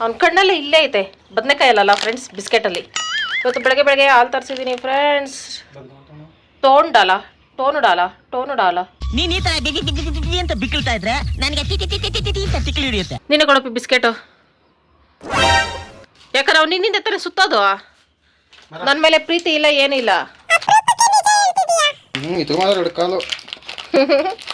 ಅವ್ನ ಕಣ್ಣಲ್ಲಿ ಇಲ್ಲೇ ಐತೆ. ಬದನೆಕಾಯಿ ಅಲ್ಲಲ್ಲ ಫ್ರೆಂಡ್ಸ್ ಬಿಸ್ಕೆಟಲ್ಲಿ. ಇವತ್ತು ಬೆಳಗ್ಗೆ ಬೆಳಗ್ಗೆ ಹಾಲು ತರಿಸಿದ್ದೀನಿ ಫ್ರೆಂಡ್ಸ್ ಟೋನ್ ಡಾಲ ಟೋನು ಡಾಲ ಟೋನು ಡಾಲ ನೀನ್ ಈ ತರ ಬಿಗಿ ಬಿಗಿ ಬಿಗಿ ಬಿಗಿ ಅಂತ ಬಿಕ್ಕಿಳ್ತಾ ಇದ್ರೆ ನನಗೆ ಟಿ ಟಿ ಟಿ ಟಿ ಟಿ ಟಿ ಅಂತ ತಿಕ್ಲಿ ಹಿಡಿಯುತ್ತೆ. ನಿನ್ನೆ ಕೊಡಪ್ಪಿ ಬಿಸ್ಕೆಟು. ಯಾಕಂದ್ರೆ ಅವ್ನು ನಿನ್ನಿಂದ ತಾನೆ ಸುತ್ತೋದು. ನನ್ನ ಮೇಲೆ ಪ್ರೀತಿ ಇಲ್ಲ ಏನಿಲ್ಲ. ಹ್ಞೂ ಇದು ಮಾತ್ರ hi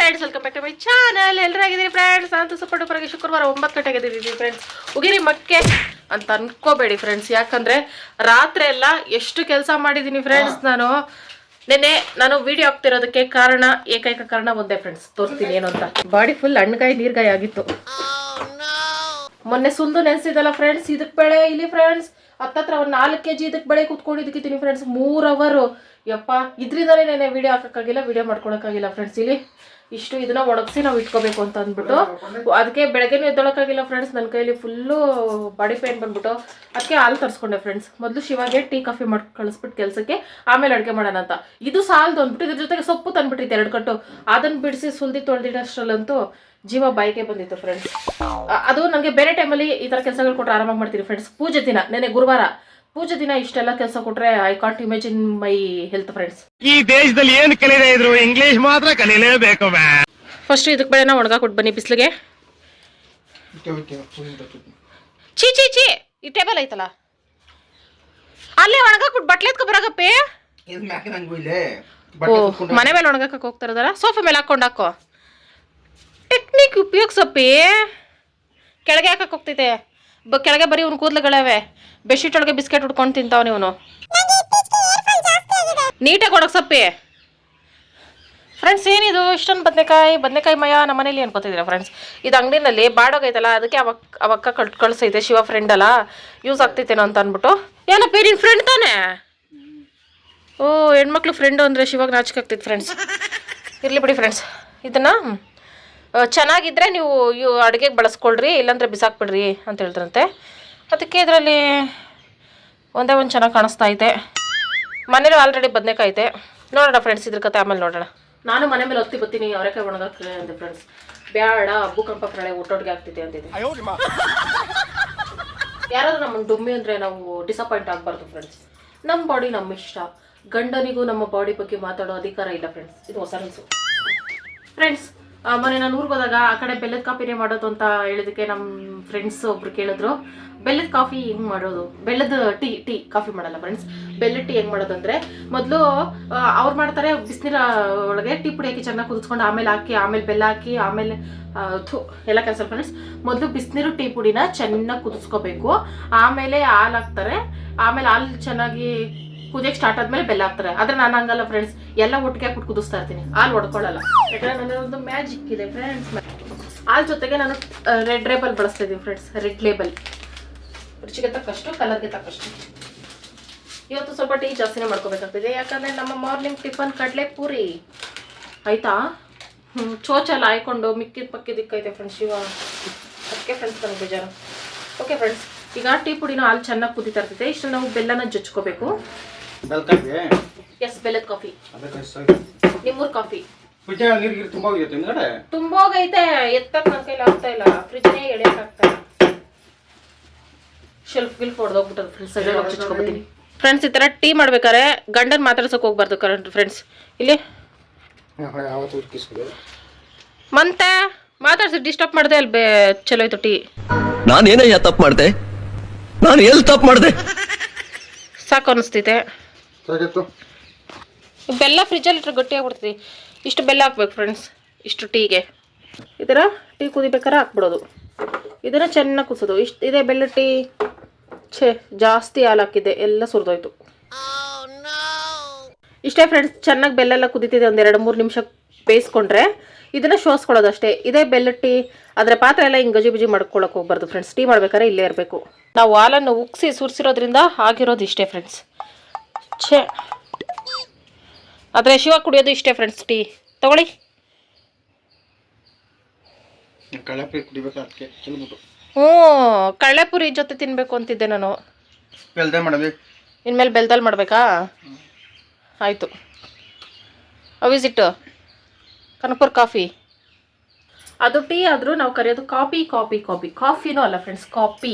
friends welcome back to my channel ಎಲ್ಲರಾಗಿದ್ದೀರಿ friends ನಾನು ಸೂಪರ್ ಡೂಪರ್ ಶುಕ್ರವಾರ ಒಂಬತ್ತು ಗಂಟೆಗೆ ಇದ್ದೀವಿ ಫ್ರೆಂಡ್ಸ್ ಉಗಿರಿ ಮಕ್ಕೆ ಅಂತ ಅನ್ಕೋಬೇಡಿ ಫ್ರೆಂಡ್ಸ್ ಯಾಕಂದ್ರೆ ರಾತ್ರಿ ಎಲ್ಲ ಎಷ್ಟು ಕೆಲಸ ಮಾಡಿದ್ದೀನಿ ಫ್ರೆಂಡ್ಸ್ ನಾನು. ನೆನ್ನೆ ನಾನು ವಿಡಿಯೋ ಹಾಕ್ತಿರೋದಕ್ಕೆ ಕಾರಣ ಏಕೈಕ ಕಾರಣ ಒಂದೇ ಫ್ರೆಂಡ್ಸ್ ತೋರಿಸ್ತೀನಿ ಏನು ಅಂತ. ಬಾಡಿ ಫುಲ್ ಹಣ್ಣುಗಾಯಿ ನೀರ್ಗಾಯಿ ಆಗಿತ್ತು. ಮೊನ್ನೆ ಸುಂದು ನೆನ್ಸಿದಲ್ಲ ಫ್ರೆಂಡ್ಸ್ ಇದಕ್ಕೆ ಬೆಳೆ ಇಲ್ಲಿ ಫ್ರೆಂಡ್ಸ್ ಹತ್ತತ್ರ ಒಂದು ನಾಲ್ಕು ಕೆ ಜಿ ಇದಕ್ಕೆ ಬೆಳೆ ಕೂತ್ಕೊಂಡಿದ್ದಕ್ಕಿದ್ದೀನಿ ಫ್ರೆಂಡ್ಸ್ ಮೂರ್ ಅವರು. ಯಪ್ಪ ಇದರಿಂದಲೇ ನೆನೆ ವಿಡಿಯೋ ಹಾಕೋಕ್ಕಾಗಿಲ್ಲ ವಿಡಿಯೋ ಮಾಡ್ಕೊಳಕ್ಕಾಗಿಲ್ಲ ಫ್ರೆಂಡ್ಸ್ ಇಲ್ಲಿ ಇಷ್ಟು ಇದನ್ನ ಒಣಗಿಸಿ ನಾವು ಇಟ್ಕೋಬೇಕು ಅಂತ ಅಂದ್ಬಿಟ್ಟು. ಅದಕ್ಕೆ ಬೆಳಗ್ಗೆನೂ ಎದ್ದೊಳಕ್ಕಾಗಿಲ್ಲ ಫ್ರೆಂಡ್ಸ್ ನನ್ನ ಕೈಯಲ್ಲಿ ಫುಲ್ಲು ಬಾಡಿ ಪೇನ್ ಬಂದ್ಬಿಟ್ಟು. ಅದಕ್ಕೆ ಹಾಲು ತರಿಸ್ಕೊಂಡೆ ಫ್ರೆಂಡ್ಸ್ ಮೊದಲು ಶಿವಾಗೆ ಟೀ ಕಾಫಿ ಮಾಡಿ ಕಳಿಸ್ಬಿಟ್ಟು ಕೆಲಸಕ್ಕೆ. ಆಮೇಲೆ ಅಡುಗೆ ಮಾಡೋಣ ಅಂತ. ಇದು ಸಾಲದು ಅಂದ್ಬಿಟ್ಟು ಇದ್ರ ಜೊತೆಗೆ ಸೊಪ್ಪು ತಂದ್ಬಿಟ್ಟಿತ್ತು ಎರಡು ಕಟ್ಟು. ಅದನ್ನು ಬಿಡಿಸಿ ಸುಲ್ದಿ ತೊಳೆದಿಡೋಷ್ಟರಲ್ಲಂತೂ ಜೀವ ಬಾಯಿಗೆ ಬಂದಿತ್ತು ಫ್ರೆಂಡ್ಸ್ ಅದು ನನಗೆ ಬೇರೆ ಟೈಮಲ್ಲಿ ಈ ಥರ ಕೆಲಸಗಳು ಕೊಟ್ಟರೆ ಆರಾಮಾಗಿ ಮಾಡ್ತೀನಿ ಫ್ರೆಂಡ್ಸ್ ಪೂಜೆ ದಿನ ನೆನೆ ಗುರುವಾರ. ಪೂಜೆ ದಿನ ಇಷ್ಟೆಲ್ಲ ಕೆಲಸ ಕೊಟ್ಟರೆ I can't imagine my health friends ಈ ದೇಶದಲ್ಲಿ ಏನು ಕಲಿಯದೇ ಇದ್ರು? ಇಂಗ್ಲಿಷ್ ಮಾತ್ರ ಕಲೀಲೇಬೇಕು ಫಸ್ಟ್ ಇದಕ್ಕೆ ಬೆಳೆನ ಕೊಟ್ಟು ಬನ್ನಿ ಬಿಸಿಲಿಗೆ. ಚೀ ಚೀ ಚೀ ಈ ಟೇಬಲ್ ಐತಲ್ಲ. ಅಲ್ಲೇ ಒಣಗಾಕ್ಬಿಟ್ಟು ಬಟ್ಲೆ ಎತ್ಕೊ ಬರಾಗಪ್ಪಿ. ಇದು ಮ್ಯಾಕೆ ನಂಗೆ ಇಲ್ಲೇ? ಓ ಮನೆ ಮೇಲೆ ಒಣಗಾಕಕ್ಕೆ ಹೋಗ್ತಾರದಲ್ಲ ಸೋಫಾ ಮೇಲೆ ಹಾಕೊಂಡು ಹಾಕೋ. ಟೆಕ್ನಿಕ್ ಉಪಯೋಗಿಸಪ್ಪಿ. ಕೆಳಗೆ ಹಾಕಕ್ಕೆ ಹೋಗ್ತೈತೆ. ಬ ಕೆಳಗೆ ಬರೀ ಅವ್ನ ಕೂದಲುಗಳವೆ. ಬೆಡ್ಶೀಟ್ ಒಳಗೆ ಬಿಸ್ಕೆಟ್ ಉಟ್ಕೊಂಡು ತಿಂತಾವ ನೀವು ನೀಟಾಗಿ ಸೊಪ್ಪಿ. ಫ್ರೆಂಡ್ಸ್ ಏನಿದು? ಇಷ್ಟೊಂದು ಬದನೆಕಾಯಿ ಬದನೆಕಾಯಿ ಮಯ ನಮ್ಮ ಮನೇಲಿ ಅನ್ಕೋತಿದ್ದೀರಾ ಫ್ರೆಂಡ್ಸ್ ಇದು ಅಂಗಡಿನಲ್ಲಿ ಬಾಡೋಗೈತಲ್ಲ ಅದಕ್ಕೆ ಅವಕ್ ಅವಕ್ಕ ಕಳ್ ಕಳಿಸೈತೆ ಶಿವ ಫ್ರೆಂಡ್ ಅಲ್ಲ. ಯೂಸ್ ಆಗ್ತೈತೇನೋ ಅಂತ ಅಂದ್ಬಿಟ್ಟು. ಏನಪ್ಪ ನಿನ್ನ ಫ್ರೆಂಡ್ ತಾನೇ? ಓ ಹೆಣ್ಮಕ್ಳು ಫ್ರೆಂಡು ಅಂದರೆ ಶಿವಾಗ ನಾಚಿಕೆ ಆಗ್ತೈತೆ ಫ್ರೆಂಡ್ಸ್ ಇರಲಿ ಬಿಡಿ ಫ್ರೆಂಡ್ಸ್ ಇದನ್ನು ಚೆನ್ನಾಗಿದ್ದರೆ ನೀವು ಇವು ಅಡುಗೆಗೆ ಬಳಸ್ಕೊಳ್ರಿ ಇಲ್ಲಾಂದರೆ ಬಿಸಾಕ್ಬಿಡ್ರಿ ಅಂತ ಹೇಳ್ತಾರಂತೆ. ಅದಕ್ಕೆ ಇದರಲ್ಲಿ ಒಂದೇ ಒಂದು ಚೆನ್ನಾಗಿ ಕಾಣಿಸ್ತಾ ಐತೆ ಮನೇಲಿ ಆಲ್ರೆಡಿ ಬದನೇಕಾಯಿ ಐತೆ ನೋಡೋಣ ಫ್ರೆಂಡ್ಸ್ ಇದ್ರ ಕತೆ ಆಮೇಲೆ ನೋಡೋಣ. ನಾನು ಮನೆ ಮೇಲೆ ಒತ್ತಿ ಬತ್ತೀನಿ ಅವರೇಕಾಯಿ ಒಣಗಾಕ್ತೀನಿ ಅಂದೆ ಫ್ರೆಂಡ್ಸ್ ಬೇಡ ಭೂಕಂಪ ಪ್ರಳಯ ಒಟ್ಟೊಟ್ಟಿಗೆ ಆಗ್ತಿದೆ ಅಂತಿದೆ ಯಾರಾದ್ರೂ ನಮ್ಮನ್ನು ಡುಮ್ಮಿ ಅಂದರೆ ನಾವು ಡಿಸಪಾಯಿಂಟ್ ಆಗಬಾರ್ದು ಫ್ರೆಂಡ್ಸ್ ನಮ್ಮ ಬಾಡಿ ನಮ್ಮ ಇಷ್ಟ. ಗಂಡನಿಗೂ ನಮ್ಮ ಬಾಡಿ ಬಗ್ಗೆ ಮಾತಾಡೋ ಅಧಿಕಾರ ಇಲ್ಲ ಫ್ರೆಂಡ್ಸ್ ಇದು ಹೊಸ ಫ್ರೆಂಡ್ಸ್ ಮೊನ್ನೆ ನಾನು ಊರಿಗೆ ಹೋದಾಗ ಆ ಕಡೆ ಬೆಲ್ಲದ ಕಾಫಿನೇ ಮಾಡೋದು ಅಂತ ಹೇಳಿದಕ್ಕೆ ನಮ್ಮ ಫ್ರೆಂಡ್ಸ್ ಒಬ್ರು ಕೇಳಿದ್ರು. ಬೆಲ್ಲದ ಕಾಫಿ ಹೆಂಗ್ ಮಾಡೋದು? ಬೆಲ್ಲದ ಟೀ ಟೀ ಕಾಫಿ ಮಾಡಲ್ಲ ಫ್ರೆಂಡ್ಸ್ ಬೆಲ್ಲದ ಟೀ ಹೆಂಗ್ ಮಾಡೋದು ಅಂದ್ರೆ ಮೊದಲು ಅವ್ರು ಮಾಡ್ತಾರೆ ಬಿಸಿನೀರ ಒಳಗೆ ಟೀ ಪುಡಿ ಹಾಕಿ ಚೆನ್ನಾಗಿ ಕುದಿಸ್ಕೊಂಡು ಆಮೇಲೆ ಹಾಕಿ, ಆಮೇಲೆ ಬೆಲ್ಲ ಹಾಕಿ, ಆಮೇಲೆ ಎಲ್ಲ ಕೆಲಸ ಫ್ರೆಂಡ್ಸ್ ಮೊದಲು ಬಿಸಿನೀರು, ಟೀ ಪುಡಿನ ಚೆನ್ನಾಗಿ ಕುದಿಸ್ಕೋಬೇಕು. ಆಮೇಲೆ ಹಾಲು ಹಾಕ್ತಾರೆ. ಆಮೇಲೆ ಹಾಲು ಚೆನ್ನಾಗಿ ಕುದಿಯಕ್ಕೆ ಸ್ಟಾರ್ಟ್ ಆದ್ಮೇಲೆ ಬೆಲ್ಲ ಹಾಕ್ತಾರೆ. ಆದ್ರೆ ನಾನು ಹಂಗಲ್ಲ ಫ್ರೆಂಡ್ಸ್ ಎಲ್ಲ ಒಟ್ಟಿಗೆ ಹಾಕ್ಬಿಟ್ಟು ಕುದಿಸ್ತಾ ಇರ್ತೀನಿ. ಹಾಲು ಒಡ್ಕೊಳ್ಳಲ್ಲ. ಯಾಕಂದ್ರೆ ನನ್ನ ಒಂದು ಮ್ಯಾಜಿಕ್ ಇದೆ ಫ್ರೆಂಡ್ಸ್ ಹಾಲು ಜೊತೆಗೆ ನಾನು ರೆಡ್ ಲೇಬಲ್ ಬಳಸ್ತಾ ಇದ್ದೀನಿ ಫ್ರೆಂಡ್ಸ್ ರೆಡ್ ಲೇಬಲ್ ರುಚಿಗೆ ತಕ್ಕಷ್ಟು ಕಲರ್ಗೆ ತಕ್ಕಷ್ಟು. ಇವತ್ತು ಸ್ವಲ್ಪ ಟೀ ಜಾಸ್ತಿನೇ ಮಾಡ್ಕೋಬೇಕಾಗ್ತಿದೆ. ಯಾಕಂದ್ರೆ ನಮ್ಮ ಮಾರ್ನಿಂಗ್ ಟಿಫನ್ ಕಡಲೆ ಪೂರಿ. ಆಯ್ತಾ? ಚೋಚೆಲ್ಲ ಹಾಯ್ಕೊಂಡು ಮಿಕ್ಕಿದ ಪಕ್ಕಿದಿಕ್ಕೈತೆ ಫ್ರೆಂಡ್ಸ್ ಇವ ಅದಕ್ಕೆ ಫ್ರೆಂಡ್ಸ್ ನನಗೆ ಬೇಜಾರು. ಓಕೆ ಫ್ರೆಂಡ್ಸ್ ಈಗ ಟೀ ಪುಡಿನ ಹಾಲು ಚೆನ್ನಾಗಿ ಕುದಿತಾ ಇರ್ತೈತೆ. ಇಷ್ಟು ನಾವು ಬೆಲ್ಲನ ಎಸ್ ಬೆಲ್ಲದ ಕಾಫಿ. ಅದಕ್ಕೆ ಸರಿ ನಿಮ್ಮೂರ್ ಕಾಫಿ. ಬಿಟ್ಟೆ ನೀರು ಗೀರು ತುಂಬ ಹೋಗಿರುತ್ತೆ ಹಿಂದ್ಗಡೆ? ತುಂಬೋಗೈತೆ ಎತ್ತಕ್ ನನ್ನ ಕೈಲಿ ಆಗ್ತಾ ಇಲ್ಲ. ಫ್ರಿಜ್ನೇ ಎಳೆಯಕ್ ಆಗ್ತಾ ಇಲ್ಲ. ಶೆಲ್ಫ್ ಗಿಲ್ಫ್ ಹೊಡೆದೋಗ್ಬಿಟ್ಟದ ಫ್ರೆಂಡ್ಸ್ ಈ ಥರ ಟೀ ಮಾಡ್ಬೇಕಾದ್ರೆ ಗಂಡನ್ ಮಾತಾಡ್ಸಕ್ ಹೋಗ್ಬಾರ್ದು ಕರೆಂಟ್ ಫ್ರೆಂಡ್ಸ್ ಇಲ್ಲಿ. ಮಂತೆ ಮಾತಾಡ್ಸಿ ಡಿಸ್ಟರ್ಬ್ ಮಾಡಿದೆ ಅಲ್ಲಿ ಬೇ ಚಲೋ ಆಯ್ತು ಟೀ. ನಾನೇನಯ್ಯ ತಪ್ಪು ಮಾಡಿದೆ? ನಾನು ಎಲ್ಲಿ ತಪ್ಪು ಮಾಡಿದೆ? ಸಾಕು ಅನಿಸ್ತೈತೆ ಬೆಲ್ಲ ಫ್ರಿಜ್ಜಲ್ಲಿ ಇಟ್ಟರೆ ಗಟ್ಟಿಯಾಗ್ಬಿಡ್ತೀವಿ ಇಷ್ಟು ಬೆಲ್ಲ ಹಾಕ್ಬೇಕು ಫ್ರೆಂಡ್ಸ್ ಇಷ್ಟು ಟೀಗೆ. ಈ ಥರ ಟೀ ಕುದಿಬೇಕಾದ್ರೆ ಹಾಕ್ಬಿಡೋದು. ಇದನ್ನು ಚೆನ್ನಾಗಿ ಕುದಿಸೋದು. ಇಷ್ಟು ಇದೇ ಬೆಲ್ಲ ಟೀ. ಛೇ, ಜಾಸ್ತಿ ಹಾಲು ಹಾಕಿದ್ದೆ. ಎಲ್ಲ ಸುರಿದೋಯ್ತು. ಇಷ್ಟೇ ಫ್ರೆಂಡ್ಸ್ ಚೆನ್ನಾಗಿ ಬೆಲ್ಲ ಎಲ್ಲ ಕುದೀತಿದೆ ಒಂದು ಎರಡು ಮೂರು ನಿಮಿಷ ಬೇಯಿಸ್ಕೊಂಡ್ರೆ ಇದನ್ನು ಶೋಸ್ಕೊಳ್ಳೋದು ಅಷ್ಟೇ ಇದೇ ಬೆಲ್ಲ ಟೀ. ಅದರ ಪಾತ್ರೆ ಎಲ್ಲ ಹಿಂಗೆ ಗಜಿಬಿಜಿ ಮಾಡ್ಕೊಳಕ್ಕೆ ಹೋಗ್ಬಾರ್ದು ಫ್ರೆಂಡ್ಸ್ ಟೀ ಮಾಡ್ಬೇಕಾದ್ರೆ ಇಲ್ಲೇ ಇರಬೇಕು. ನಾವು ಹಾಲನ್ನು ಉಕ್ಸಿ ಸುರಿಸಿರೋದ್ರಿಂದ ಆಗಿರೋದು ಇಷ್ಟೇ ಫ್ರೆಂಡ್ಸ್ ಛೇ. ಆದರೆ ಶಿವ ಕುಡಿಯೋದು ಇಷ್ಟೇ ಫ್ರೆಂಡ್ಸ್ ಟೀ ತಗೊಳ್ಳಿ. ಕಳೆಪುರಿ ಕುಡಿಬೇಕು ಅದಕ್ಕೆ? ತಿನ್ಬಿಟ್ಟು ಹ್ಞೂ ಕಳ್ಳೆಪುರಿ ಜೊತೆ ತಿನ್ನಬೇಕು ಅಂತಿದ್ದೆ ನಾನು. ಬೆಲ್ದೆ ಮಾಡೋದು? ಇನ್ಮೇಲೆ ಬೆಲ್ದಲ್ಲಿ ಮಾಡಬೇಕಾ? ಆಯಿತು. ಅವಿಸಿಟ್ಟು ಕನಪುರ್ ಕಾಫಿ ಅದು ಟೀ ಆದರೂ ನಾವು ಕರೆಯೋದು ಕಾಫಿ ಕಾಫಿ ಕಾಫಿ ಕಾಫಿನೂ ಅಲ್ಲ ಫ್ರೆಂಡ್ಸ್ ಕಾಫಿ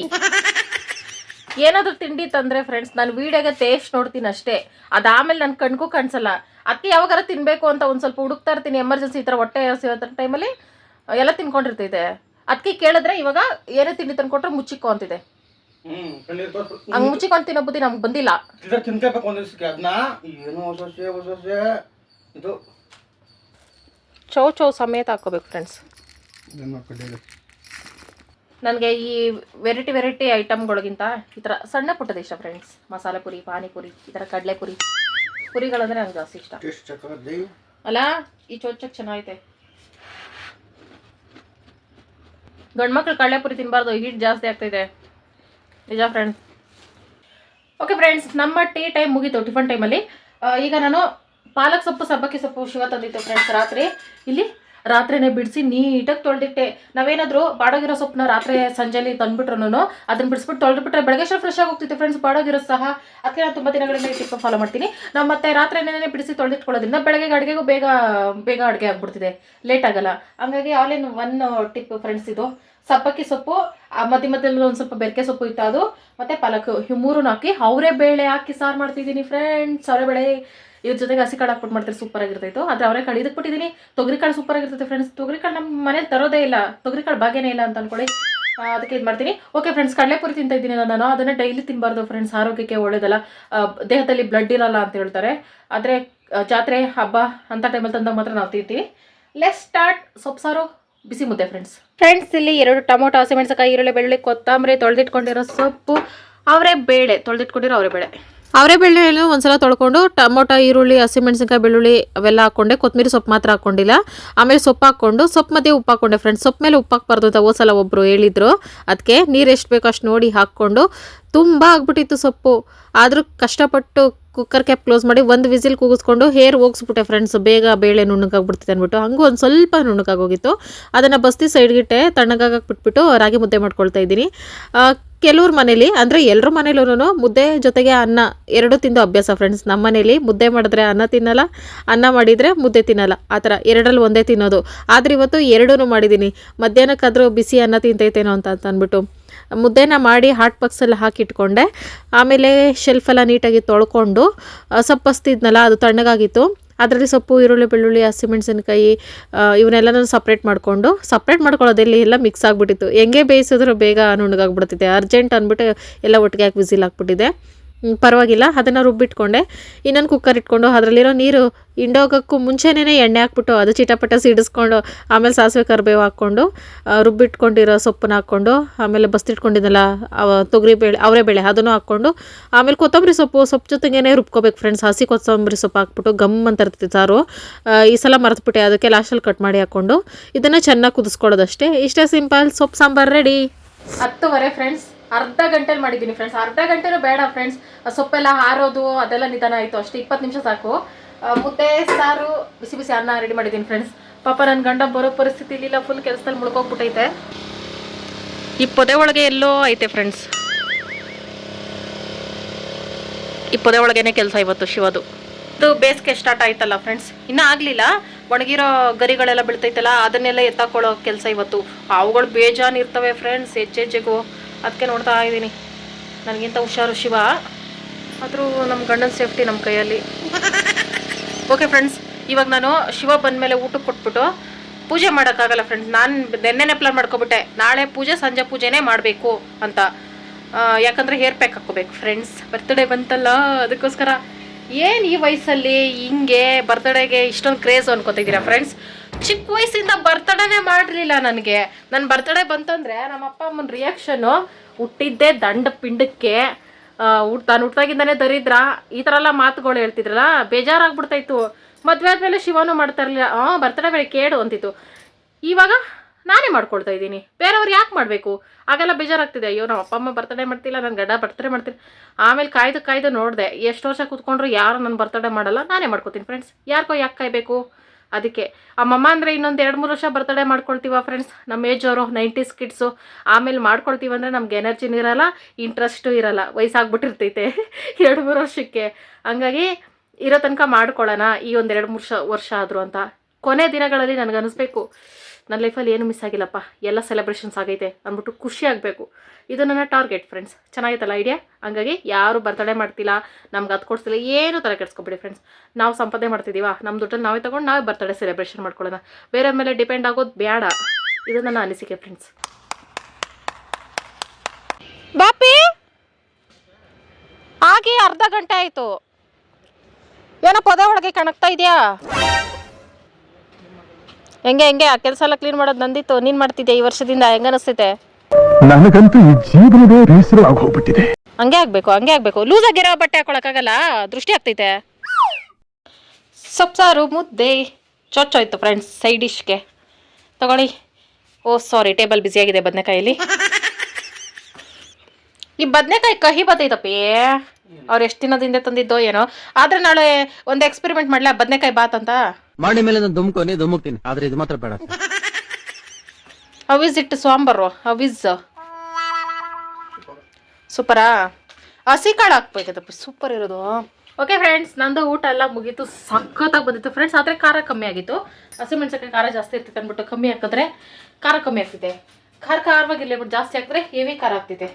ಏನಾದರೂ ತಿಂಡಿ ತಂದರೆ ಫ್ರೆಂಡ್ಸ್ ನಾನು ವೀಡಿಯೋಗೆ ಟೇಸ್ಟ್ ನೋಡ್ತೀನಿ ಅಷ್ಟೇ. ಅದಾದ್ಮೇಲೆ ನನ್ನ ಕಣ್ಗೂ ಕಾಣಿಸಲ್ಲ. ಅದಕ್ಕೆ ಯಾವಾಗಾರ ತಿನ್ನಬೇಕು ಅಂತ ಒಂದು ಸ್ವಲ್ಪ ಹುಡುಕ್ತಾ ಇರ್ತೀನಿ ಎಮರ್ಜೆನ್ಸಿ ಈ ಥರ ಹೊಟ್ಟೆ ಹಸಿವತ್ತ ಟೈಮಲ್ಲಿ ಎಲ್ಲ ತಿನ್ಕೊಂಡಿರ್ತೈತೆ ಅದಕ್ಕೆ ಕೇಳಿದ್ರೆ ಇವಾಗ ಏನೇ ತಿಂಡಿ ತಂದ್ಕೊಟ್ರೆ ಮುಚ್ಚಿಕೋ ಅಂತಿದೆ. ಹ್ಮ್ ಕಣ್ಣೀರ್ ತೋರ್ಸು. ಹಂಗೆ ಮುಚ್ಚಿಕೊಂಡು ತಿನ್ನೋ ಬುದ್ಧಿ ನಮ್ಗೆ ಬಂದಿಲ್ಲ. ತಿನ್ಕೋಬೇಕು ಅದನ್ನ ಏನು ಹೊಸ ಇದು ಚೌ ಚೌ ಸಮೇತ ಹಾಕೋಬೇಕು ಫ್ರೆಂಡ್ಸ್ ನನಗೆ ಈ ವೆರೈಟಿ ವೆರೈಟಿ ಐಟಮ್ಗಳಿಗಿಂತ ಈ ಥರ ಸಣ್ಣ ಪುಟ್ಟದ ಇಷ್ಟ ಫ್ರೆಂಡ್ಸ್ ಮಸಾಲೆ ಪುರಿ ಪಾನಿಪುರಿ ಈ ಥರ ಕಡಲೆ ಪುರಿ. ಪುರಿಗಳಂದ್ರೆ ನಂಗೆ ಜಾಸ್ತಿ ಇಷ್ಟ. ಅಲ್ಲ ಈ ಚೊಚ್ಚಕ್ಕೆ ಚೆನ್ನಾಗೈತೆ. ಗಂಡ್ಮಕ್ಳು ಕಡಲೆ ಪುರಿ ತಿನ್ನಬಾರ್ದು ಹೀಟ್ ಜಾಸ್ತಿ ಆಗ್ತಿದೆ ನಿಜ ಫ್ರೆಂಡ್ಸ್ ಓಕೆ ಫ್ರೆಂಡ್ಸ್ ನಮ್ಮ ಟೀ ಟೈಮ್ ಮುಗೀತು ಟಿಫನ್ ಟೈಮಲ್ಲಿ ಈಗ ನಾನು ಪಾಲಕ್ ಸೊಪ್ಪು ಸಬ್ಬಕ್ಕಿ ಸೊಪ್ಪು ಶಿವ ತಂದಿತ್ತು ಫ್ರೆಂಡ್ಸ್ ರಾತ್ರಿ. ಇಲ್ಲಿ ರಾತ್ರಿನೇ ಬಿಡಿಸಿ ನೀಟಾಗಿ ತೊಳೆದಿಟ್ಟೆ. ನಾವೇನಾದರೂ ಬಾಡೋಗಿರೋ ಸೊಪ್ಪನ್ನ ರಾತ್ರಿ ಸಂಜೆಲಿ ತಂದ್ಬಿಟ್ರು ಅದನ್ನ ಬಿಡಿಸ್ಬಿಟ್ಟು ತೊಳೆದ್ಬಿಟ್ರೆ ಬೆಳಗ್ಗೆ ಫ್ರೆಶ್ ಆಗಿ ಫ್ರೆಂಡ್ಸ್ ಬಾಡೋಗಿರೋ ಸಹ. ಅದಕ್ಕೆ ನಾನು ತುಂಬ ದಿನಗಳಿಂದ ಈ ಟಿಪ್ ಫಾಲೋ ಮಾಡ್ತೀನಿ. ನಾವು ಮತ್ತೆ ರಾತ್ರಿನೇ ಬಿಡಿಸಿ ತೊಳೆದಿಟ್ಕೊಳ್ಳೋದ್ರಿಂದ ಬೆಳಗ್ಗೆ ಅಡುಗೆಗೂ ಬೇಗ ಬೇಗ ಅಡುಗೆ ಆಗ್ಬಿಡ್ತಿದೆ. ಲೇಟ್ ಆಗಲ್ಲ. ಹಂಗಾಗಿ all in one tip friends ಇದು. ಸಪ್ಪಕ್ಕಿ ಸೊಪ್ಪು ಮಧ್ಯ ಮಧ್ಯದಲ್ಲಿ ಒಂದು ಸ್ವಲ್ಪ ಬೆರಕೆ ಸೊಪ್ಪು ಇತ್ತು ಅದು. ಮತ್ತೆ ಪಾಲಕ್. ಮೂರನ್ನ ಹಾಕಿ, ಅವರೇ ಬೇಳೆ ಹಾಕಿ ಸಾರು ಮಾಡ್ತಿದ್ದೀನಿ ಫ್ರೆಂಡ್ಸ್ ಅವರೇ ಬೇಳೆ. ಇದ್ರ ಜೊತೆಗೆ ಹಸಿ ಕಾಳು ಹಾಕ್ಬಿಟ್ಟು ಮಾಡ್ತಾರೆ ಸೂಪರ್ ಆಗಿರ್ತೈತು. ಆದರೆ ಅವರೇ ಕಾಳು ಇದಕ್ಕೆ ಬಿಟ್ಟಿದ್ದೀನಿ ತೊಗರಿ ಕಾಳು ಸೂಪರ್ ಆಗಿರ್ತೈತೆ ಫ್ರೆಂಡ್ಸ್ ತೊಗರಿ ಕಾಳು ನಮ್ಮ ಮನೇಲಿ ತರೋದೇ ಇಲ್ಲ. ತೊಗರಿ ಕಾಳು ಭಾಗ್ಯನೇ ಇಲ್ಲ ಅಂತ ಅನ್ಕೊಳ್ಳಿ. ಅದಕ್ಕೆ ಇದು ಮಾಡ್ತೀನಿ. ಓಕೆ ಫ್ರೆಂಡ್ಸ್ ಕಡಲೆಪುರಿ ತಿಂತ ಇದ್ದೀನಿ ನಾನು. ಅದನ್ನು ಡೈಲಿ ತಿನ್ನಬಾರ್ದು ಫ್ರೆಂಡ್ಸ್ ಆರೋಗ್ಯಕ್ಕೆ ಒಳ್ಳೇದಲ್ಲ. ದೇಹದಲ್ಲಿ ಬ್ಲಡ್ ಇರಲ್ಲ ಅಂತ ಹೇಳ್ತಾರೆ. ಆದರೆ ಜಾತ್ರೆ, ಹಬ್ಬ ಅಂತ ಟೈಮಲ್ಲಿ ತಂದಾಗ ಮಾತ್ರ ನಾವು ತಿಂತೀವಿ. ಲೆಸ್ ಸ್ಟಾರ್ಟ್ ಸೊಪ್ಪು ಸಾರು ಬಿಸಿ ಮುದ್ದೆ ಫ್ರೆಂಡ್ಸ್ ಫ್ರೆಂಡ್ಸ್ ಇಲ್ಲಿ ಎರಡು ಟೊಮೊಟೊ ಹಸಿಮೆಣಸಕಾಯಿ ಈರುಳ್ಳಿ ಬೆಳ್ಳಿ ಕೊತ್ತಂಬರಿ ತೊಳೆದಿಟ್ಕೊಂಡಿರೋ ಸೊಪ್ಪು, ಅವರೇ ಬೇಳೆ. ತೊಳೆದಿಟ್ಕೊಂಡಿರೋ ಅವರೇ ಬೇಳೆ. ಅವರೇ ಬೆಳ್ಳುಳ್ಳಿ ಒಂದ್ಸಲ ತೊಳ್ಕೊಂಡು ಟೊಮೊಟೊ, ಈರುಳ್ಳಿ ಹಸಿಮೆಣಸಿನ್ಕಾಯಿ ಬೆಳ್ಳುಳ್ಳಿ ಅವೆಲ್ಲ ಹಾಕೊಂಡೆ ಕೊತ್ತಂಬರಿ ಸೊಪ್ಪು ಮಾತ್ರ ಹಾಕೊಂಡಿಲ್ಲ ಆಮೇಲೆ ಸೊಪ್ಪು ಹಾಕ್ಕೊಂಡು ಸೊಪ್ಪು ಮಧ್ಯೆ ಉಪ್ಪು ಹಾಕೊಂಡೆ ಫ್ರೆಂಡ್ಸ್ ಸೊಪ್ಪು ಮೇಲೆ ಉಪ್ಪು ಹಾಕ್ಬಾರ್ದು ಅಂತ ಹೋದ್ಸಲ ಒಬ್ಬರು ಹೇಳಿದ್ರು. ಅದಕ್ಕೆ ನೀರು ಎಷ್ಟು ಬೇಕೋ ಅಷ್ಟು ನೋಡಿ ಹಾಕ್ಕೊಂಡು ತುಂಬ ಆಗ್ಬಿಟ್ಟಿತ್ತು ಸೊಪ್ಪು. ಆದರೂ ಕಷ್ಟಪಟ್ಟು ಕುಕ್ಕರ್ ಕ್ಯಾಪ್ ಕ್ಲೋಸ್ ಮಾಡಿ ಒಂದು ವಿಸಿಲ್ ಕೂಗಿಸ್ಕೊಂಡು ಹೇರ್ ಹೋಗಿಸ್ಬಿಟ್ಟೆ ಫ್ರೆಂಡ್ಸ್ ಬೇಗ ಬೇಳೆ ನುಣ್ಣಗಾಗ್ಬಿಡ್ತಿದೆ ಅಂದ್ಬಿಟ್ಟು ಹಂಗೂ ಒಂದು ಸ್ವಲ್ಪ ನುಣ್ಣಗಾಗೋಗಿತ್ತು. ಅದನ್ನು ಬಸ್ತಿ ಸೈಡ್ಗಿಟ್ಟೆ ತಣ್ಣಗಾಗಕ್ಕೆ ಬಿಟ್ಬಿಟ್ಟು ರಾಗಿ ಮುದ್ದೆ ಮಾಡ್ಕೊಳ್ತಾ ಇದ್ದೀನಿ. ಕೆಲವ್ರ ಮನೇಲಿ, ಅಂದರೆ ಎಲ್ಲರ ಮನೇಲೂ ಮುದ್ದೆ ಜೊತೆಗೆ ಅನ್ನ, ಎರಡು ತಿಂದು ಅಭ್ಯಾಸ ಫ್ರೆಂಡ್ಸ್ ನಮ್ಮ ಮನೇಲಿ ಮುದ್ದೆ ಮಾಡಿದ್ರೆ ಅನ್ನ ತಿನ್ನಲ್ಲ, ಅನ್ನ ಮಾಡಿದರೆ ಮುದ್ದೆ ತಿನ್ನಲ್ಲ. ಆ ಥರ ಎರಡರಲ್ಲಿ ಒಂದೇ ತಿನ್ನೋದು. ಆದರೆ ಇವತ್ತು ಎರಡೂ ಮಾಡಿದ್ದೀನಿ ಮಧ್ಯಾಹ್ನಕ್ಕಾದರೂ ಬಿಸಿ ಅನ್ನ ತಿಂತೈತೇನೋ ಅಂತ ಅಂದ್ಬಿಟ್ಟು ಮುದ್ದೆನ ಮಾಡಿ ಹಾಟ್ ಬಾಕ್ಸಲ್ಲಿ ಹಾಕಿಟ್ಕೊಂಡೆ. ಆಮೇಲೆ ಶೆಲ್ಫೆಲ್ಲ ನೀಟಾಗಿ ತೊಳ್ಕೊಂಡು ಸಪ್ಪಸ್ತಿದ್ನಲ್ಲ, ಅದು ತಣ್ಣಗಾಗಿತ್ತು. ಅದರಲ್ಲಿ ಸೊಪ್ಪು, ಈರುಳ್ಳಿ, ಬೆಳ್ಳುಳ್ಳಿ ಹಸಿಮೆಣಸಿನ್ಕಾಯಿ ಇವನ್ನೆಲ್ಲನೂ ಸಪ್ರೇಟ್ ಮಾಡಿಕೊಂಡು ಸಪ್ರೇಟ್ ಮಾಡ್ಕೊಳ್ಳೋದೆಲ್ಲಿ ಎಲ್ಲ ಮಿಕ್ಸ್ ಆಗಿಬಿಟ್ಟಿತ್ತು. ಹೆಂಗೆ ಬೇಯಿಸಿದ್ರು ಬೇಗ ನುಣ್ಣಗಾಗ್ಬಿಡ್ತಿದೆ ಅರ್ಜೆಂಟ್ ಅಂದ್ಬಿಟ್ಟು ಎಲ್ಲ ಒಟ್ಟಿಗೆ ಹಾಕಿ ವಿಸಿಲ್ ಹಾಕ್ಬಿಟ್ಟಿದೆ. ಪರವಾಗಿಲ್ಲ. ಅದನ್ನು ರುಬ್ಬಿಟ್ಕೊಂಡೆ. ಇನ್ನೊಂದು ಕುಕ್ಕರ್ ಇಟ್ಕೊಂಡು ಅದರಲ್ಲಿರೋ ನೀರು ಇಂಡೋಗಕ್ಕೂ ಮುಂಚೆನೇ ಎಣ್ಣೆ ಹಾಕ್ಬಿಟ್ಟು ಅದು ಚಿಟಪಟ ಸಿಡಿಸ್ಕೊಂಡು, ಆಮೇಲೆ ಸಾಸಿವೆ ಕರಿಬೇವು ಹಾಕ್ಕೊಂಡು ರುಬ್ಬಿಟ್ಕೊಂಡಿರೋ ಸೊಪ್ಪನ್ನ ಹಾಕ್ಕೊಂಡು, ಆಮೇಲೆ ಬಸ್ತಿಟ್ಕೊಂಡಿದ್ದಲ್ಲ ತೊಗರಿ ಬೇಳೆ, ಅವರೇ ಬೇಳೆ ಅದನ್ನು ಹಾಕ್ಕೊಂಡು, ಆಮೇಲೆ ಕೊತ್ತಂಬರಿ ಸೊಪ್ಪು ಸೊಪ್ಪು ಜೊತೆಗೇನೆ ರುಬ್ಕೋಬೇಕು ಫ್ರೆಂಡ್ಸ್ ಹಸಿ ಕೊತ್ತಂಬರಿ ಸೊಪ್ಪು ಹಾಕ್ಬಿಟ್ಟು ಗಮ್ ಅಂತ ಇರ್ತೈತೆ ಸಾರು. ಈ ಸಲ ಮರೆತುಬಿಟ್ಟೆ. ಅದಕ್ಕೆ ಲಾಸ್ಟಲ್ಲಿ ಕಟ್ ಮಾಡಿ ಹಾಕ್ಕೊಂಡು, ಇದನ್ನು ಚೆನ್ನಾಗಿ ಕುದಿಸ್ಕೊಳ್ಳೋದಷ್ಟೇ. ಇಷ್ಟೇ ಸಿಂಪಲ್ ಸೊಪ್ಪು, ಸಾಂಬಾರು ರೆಡಿ ಹತ್ತುವರೆ ಫ್ರೆಂಡ್ಸ್ ಅರ್ಧ ಗಂಟೆಲಿ ಮಾಡಿದ್ದೀನಿ ಫ್ರೆಂಡ್ಸ್ ಅರ್ಧ ಗಂಟೆನೂ ಬೇಡ ಫ್ರೆಂಡ್ಸ್ ಸೊಪ್ಪೆಲ್ಲ ಹಾರೋದು, ಅದೆಲ್ಲ ನಿಧಾನ ಆಯಿತು. ಅಷ್ಟೇ, ಇಪ್ಪತ್ತು ನಿಮಿಷ ಸಾಕು. ಮುದ್ದೆ, ಸಾರು, ಬಿಸಿ ಬಿಸಿ ಅನ್ನ ರೆಡಿ ಮಾಡಿದ್ದೀನಿ ಫ್ರೆಂಡ್ಸ್ ಪಾಪ ನನ್ನ ಗಂಡ ಬರೋ ಪರಿಸ್ಥಿತಿ ಇಲ್ಲ ಫುಲ್ ಕೆಲಸದಲ್ಲಿ ಮುಳ್ಕೋಗ್ಬಿಟ್ಟೈತೆ. ಈ ಪೊದೆ ಒಳಗೆ ಎಲ್ಲೋ ಐತೆ ಫ್ರೆಂಡ್ಸ್ ಈ ಪೊದೆ ಒಳಗೇನೆ ಕೆಲಸ ಇವತ್ತು ಶಿವದು. ಇದು ಬೇಸಿಗೆ ಸ್ಟಾರ್ಟ್ ಆಯ್ತಲ್ಲ ಫ್ರೆಂಡ್ಸ್ ಇನ್ನೂ ಆಗಲಿಲ್ಲ. ಒಣಗಿರೋ ಗರಿಗಳೆಲ್ಲ ಬೀಳ್ತೈತಲ್ಲ, ಅದನ್ನೆಲ್ಲ ಎತ್ತಾಕೊಳ್ಳೋ ಕೆಲಸ ಇವತ್ತು. ಅವುಗಳು ಬೇಜಾನ್ ಇರ್ತವೆ ಫ್ರೆಂಡ್ಸ್ ಹೆಜ್ಜೆಜ್ಜೆಗೂ ಅದಕ್ಕೆ ನೋಡ್ತಾ ಇದ್ದೀನಿ. ನನಗಿಂತ ಹುಷಾರು ಶಿವ. ಆದರೂ ನಮ್ಮ ಗಂಡನ ಸೇಫ್ಟಿ ನಮ್ಮ ಕೈಯಲ್ಲಿ. ಓಕೆ ಫ್ರೆಂಡ್ಸ್ ಇವಾಗ ನಾನು ಶಿವ ಬಂದಮೇಲೆ ಊಟಕ್ಕೆ ಕೊಟ್ಬಿಟ್ಟು ಪೂಜೆ ಮಾಡೋಕ್ಕಾಗಲ್ಲ ಫ್ರೆಂಡ್ಸ್ ನಾನು ನೆನ್ನೆನೇ ಪ್ಲಾನ್ ಮಾಡ್ಕೊಬಿಟ್ಟೆ. ನಾಳೆ ಪೂಜೆ, ಸಂಜೆ ಪೂಜೆನೇ ಮಾಡಬೇಕು ಅಂತ. ಯಾಕಂದರೆ ಯಾಕಂದ್ರೆ ಹೇರ್ ಪ್ಯಾಕ್ ಹಾಕ್ಕೋಬೇಕು ಫ್ರೆಂಡ್ಸ್ ಬರ್ತ್ಡೇ ಬಂತಲ್ಲ, ಅದಕ್ಕೋಸ್ಕರ. ಏನು ಈ ವಯಸ್ಸಲ್ಲಿ ಹಿಂಗೆ ಬರ್ತ್ಡೇಗೆ ಇಷ್ಟೊಂದು ಕ್ರೇಜ್ ಅನ್ಕೋತಿದ್ದೀರಾ ಫ್ರೆಂಡ್ಸ್ ಚಿಕ್ಕ ವಯಸ್ಸಿಂದ ಬರ್ತಡೇನೆ ಮಾಡಿರಲಿಲ್ಲ ನನಗೆ. ನನ್ನ ಬರ್ತಡೇ ಬಂತಂದರೆ ನಮ್ಮ ಅಪ್ಪ ಅಮ್ಮನ ರಿಯಾಕ್ಷನ್ನು ಹುಟ್ಟಿದ್ದೆ ದಂಡ ಪಿಂಡಕ್ಕೆ ಹುಟ್ ತಾನು ಹುಟ್ಟಾಗಿಂದಾನೆ ದರಿದ್ರ, ಈ ಥರ ಎಲ್ಲ ಮಾತುಗಳು ಹೇಳ್ತಿದ್ರಲ್ಲ ಬೇಜಾರಾಗ್ಬಿಡ್ತಾಯಿತ್ತು ಮದುವೆ ಆದಮೇಲೆ ಶಿವನು ಮಾಡ್ತಾ ಇರಲಿಲ್ಲ. ಹಾಂ ಬರ್ತಡೇ ಬೇರೆ ಕೇಡು ಅಂತಿತ್ತು. ಇವಾಗ ನಾನೇ ಮಾಡ್ಕೊಳ್ತಾ ಇದ್ದೀನಿ. ಬೇರೆಯವ್ರು ಯಾಕೆ ಮಾಡಬೇಕು? ಆಗೆಲ್ಲ ಬೇಜಾರಾಗ್ತಿದೆ. ಅಯ್ಯೋ, ನಮ್ಮ ಅಪ್ಪ ಅಮ್ಮ ಬರ್ತಡೇ ಮಾಡ್ತಿಲ್ಲ ನನ್ನ ಗಡ್ಡ ಬರ್ತಡೇ ಮಾಡ್ತೀನಿ ಆಮೇಲೆ ಕಾಯ್ದು ಕಾಯ್ದು ನೋಡಿದೆ. ಎಷ್ಟು ವರ್ಷ ಕೂತ್ಕೊಂಡ್ರು ಯಾರು ನನ್ನ ಬರ್ತಡೇ ಮಾಡಲ್ಲ? ನಾನೇ ಮಾಡ್ಕೋತೀನಿ ಫ್ರೆಂಡ್ಸ್ ಯಾರಿಗೋ ಯಾಕೆ ಕಾಯಬೇಕು? ಅದಕ್ಕೆ. ಅಮ್ಮಮ್ಮ ಅಂದರೆ ಇನ್ನೊಂದು ಎರಡು ಮೂರು ವರ್ಷ ಬರ್ತಡೇ ಮಾಡ್ಕೊಳ್ತೀವ ಫ್ರೆಂಡ್ಸ್ ನಮ್ಮ ಏಜ್ ಅವರು ನೈಂಟೀಸ್ ಕಿಡ್ಸು ಆಮೇಲೆ ಮಾಡ್ಕೊಳ್ತೀವಿ ಅಂದರೆ ನಮ್ಗೆ ಎನರ್ಜಿನೂ ಇರಲ್ಲ ಇಂಟ್ರೆಸ್ಟು ಇರಲ್ಲ. ವಯಸ್ಸಾಗ್ಬಿಟ್ಟಿರ್ತೈತೆ. ಎರಡು ಮೂರು ವರ್ಷಕ್ಕೆ. ಹಂಗಾಗಿ ಇರೋ ತನಕ ಮಾಡ್ಕೊಳ್ಳೋಣ ಈ ಒಂದು ಎರಡು ಮೂರು ವರ್ಷ ವರ್ಷ ಆದರೂ ಅಂತ. ಕೊನೆ ದಿನಗಳಲ್ಲಿ ನನಗೆ ಅನಿಸ್ಬೇಕು. ನನ್ನ ಲೈಫಲ್ಲಿ ಏನು ಮಿಸ್ ಆಗಿಲ್ಲಪ್ಪ. ಎಲ್ಲ ಸೆಲೆಬ್ರೇಷನ್ಸ್ ಆಗೈತೆ ಅಂದ್ಬಿಟ್ಟು ಖುಷಿ ಆಗಬೇಕು. ಇದು ನನ್ನ ಟಾರ್ಗೆಟ್ ಫ್ರೆಂಡ್ಸ್ ಚೆನ್ನಾಗೈತಲ್ಲ ಐಡಿಯಾ ಹಂಗಾಗಿ ಯಾರು ಬರ್ತಡೇ ಮಾಡ್ತಿಲ್ಲ, ನಮ್ಗೆ ಅದು ಕೊಡ್ತಿಲ್ಲ ಏನು ತಲೆ ಕೆಡ್ಸ್ಕೊಬೇಡಿ ಫ್ರೆಂಡ್ಸ್ ನಾವು ಸಂಪಾದನೆ ಮಾಡ್ತಿದ್ದೀವಾ ನಮ್ಮ ದುಡ್ಡಲ್ಲಿ ನಾವೇ ತೊಗೊಂಡು ನಾವೇ ಬರ್ತಡೇ ಸೆಲೆಬ್ರೇಷನ್ ಮಾಡ್ಕೊಳ್ಳೋಣ. ಬೇರೆ ಮೇಲೆ ಡಿಪೆಂಡ್ ಆಗೋದು ಬೇಡ. ಇದು ನನ್ನ ಅನಿಸಿಕೆ ಫ್ರೆಂಡ್ಸ್ ಬಾಪಿ! ಆಗಿ ಅರ್ಧ ಗಂಟೆ ಆಯಿತು. ಏನೋ ಪೊದೆ ಒಳಗೆ ಕಣಕ್ತಾ ಇದೆಯಾ? ಹೆಂಗೆ ಹೆಂಗೆ? ಆ ಕೆಲಸ ಎಲ್ಲ ಕ್ಲೀನ್ ಮಾಡೋದು ನಂದಿತ್ತು. ನೀನು ಮಾಡ್ತಿದ್ದೆ ಈ ವರ್ಷದಿಂದ? ಹೆಂಗ ಅನಿಸ್ತೈತೆ? ನನಗಂತೂ ಈ ಜೀವನವೇ ಬೇಸರ ಹೋಗ್ಬಿಟ್ಟಿದೆ. ಹಂಗೆ ಆಗಬೇಕು ಹಂಗೆ ಆಗಬೇಕು. ಲೂಸ್ ಆಗಿರೋ ಬಟ್ಟೆ ಹಾಕೊಳಕ್ಕಾಗಲ್ಲ ದೃಷ್ಟಿ ಆಗ್ತೈತೆ. ಸೊಪ್ಸಾರು ಮುದ್ದೆ. ಚೊಚ್ಚೋಯ್ತು ಫ್ರೆಂಡ್ಸ್ ಸೈಡ್ ಡಿಶ್ಗೆ ತಗೊಳ್ಳಿ. ಓ ಸಾರಿ ಟೇಬಲ್ ಬ್ಯುಸಿಯಾಗಿದೆ ಬದನೆಕಾಯಲ್ಲಿ ಈ ಬದನೆಕಾಯಿ ಕಹಿ ಬತ್ತೈತಪ್ಪಿ. ಅವ್ರು ಎಷ್ಟು ದಿನದಿಂದ ತಂದಿದ್ದೋ ಏನೋ. ಆದ್ರೆ ನಾಳೆ ಒಂದು ಎಕ್ಸ್ಪೆರಿಮೆಂಟ್ ಮಾಡ್ಲಾ? ಬದನೆಕಾಯಿ ಬಾತ್ ಅಂತ ಮಾಡಿ ಮೇಲೆ ನಾನು ದುಮ್ಕೋನಿ ದುಮ್ಮುಕ್ತೀನಿ ಆದ್ರೆ ಇದು ಮಾತ್ರ ಬೇಡ ಅವಿಸ್ ಇಟ್ಟು ಸಾಂಬಾರು? ಅವಿಸ್ ಸೂಪರಾ? ಹಸಿ ಕಾಳು ಹಾಕ್ಬೇಕದಪ್ಪ ಸೂಪರ್ ಇರೋದು. ಓಕೆ ಫ್ರೆಂಡ್ಸ್ ನಂದು ಊಟ ಎಲ್ಲ ಮುಗೀತು. ಸಖತ್ತಾಗಿ ಬಂದಿತ್ತು ಫ್ರೆಂಡ್ಸ್ ಆದರೆ ಖಾರ ಕಮ್ಮಿ ಆಗಿತ್ತು. ಹಸಿಮೆಣ್ಸಕ್ಕೆ ಖಾರ ಜಾಸ್ತಿ ಇರ್ತೈತೆ ಅಂದ್ಬಿಟ್ಟು ಕಮ್ಮಿ ಹಾಕಿದ್ರೆ ಖಾರ ಕಮ್ಮಿ ಆಗ್ತಿದೆ. ಖಾರ ಖಾರವಾಗಿರಲಿ ಬಟ್ ಜಾಸ್ತಿ ಹಾಕಿದ್ರೆ ಹೆವಿ ಖಾರ ಆಗ್ತೈತೆ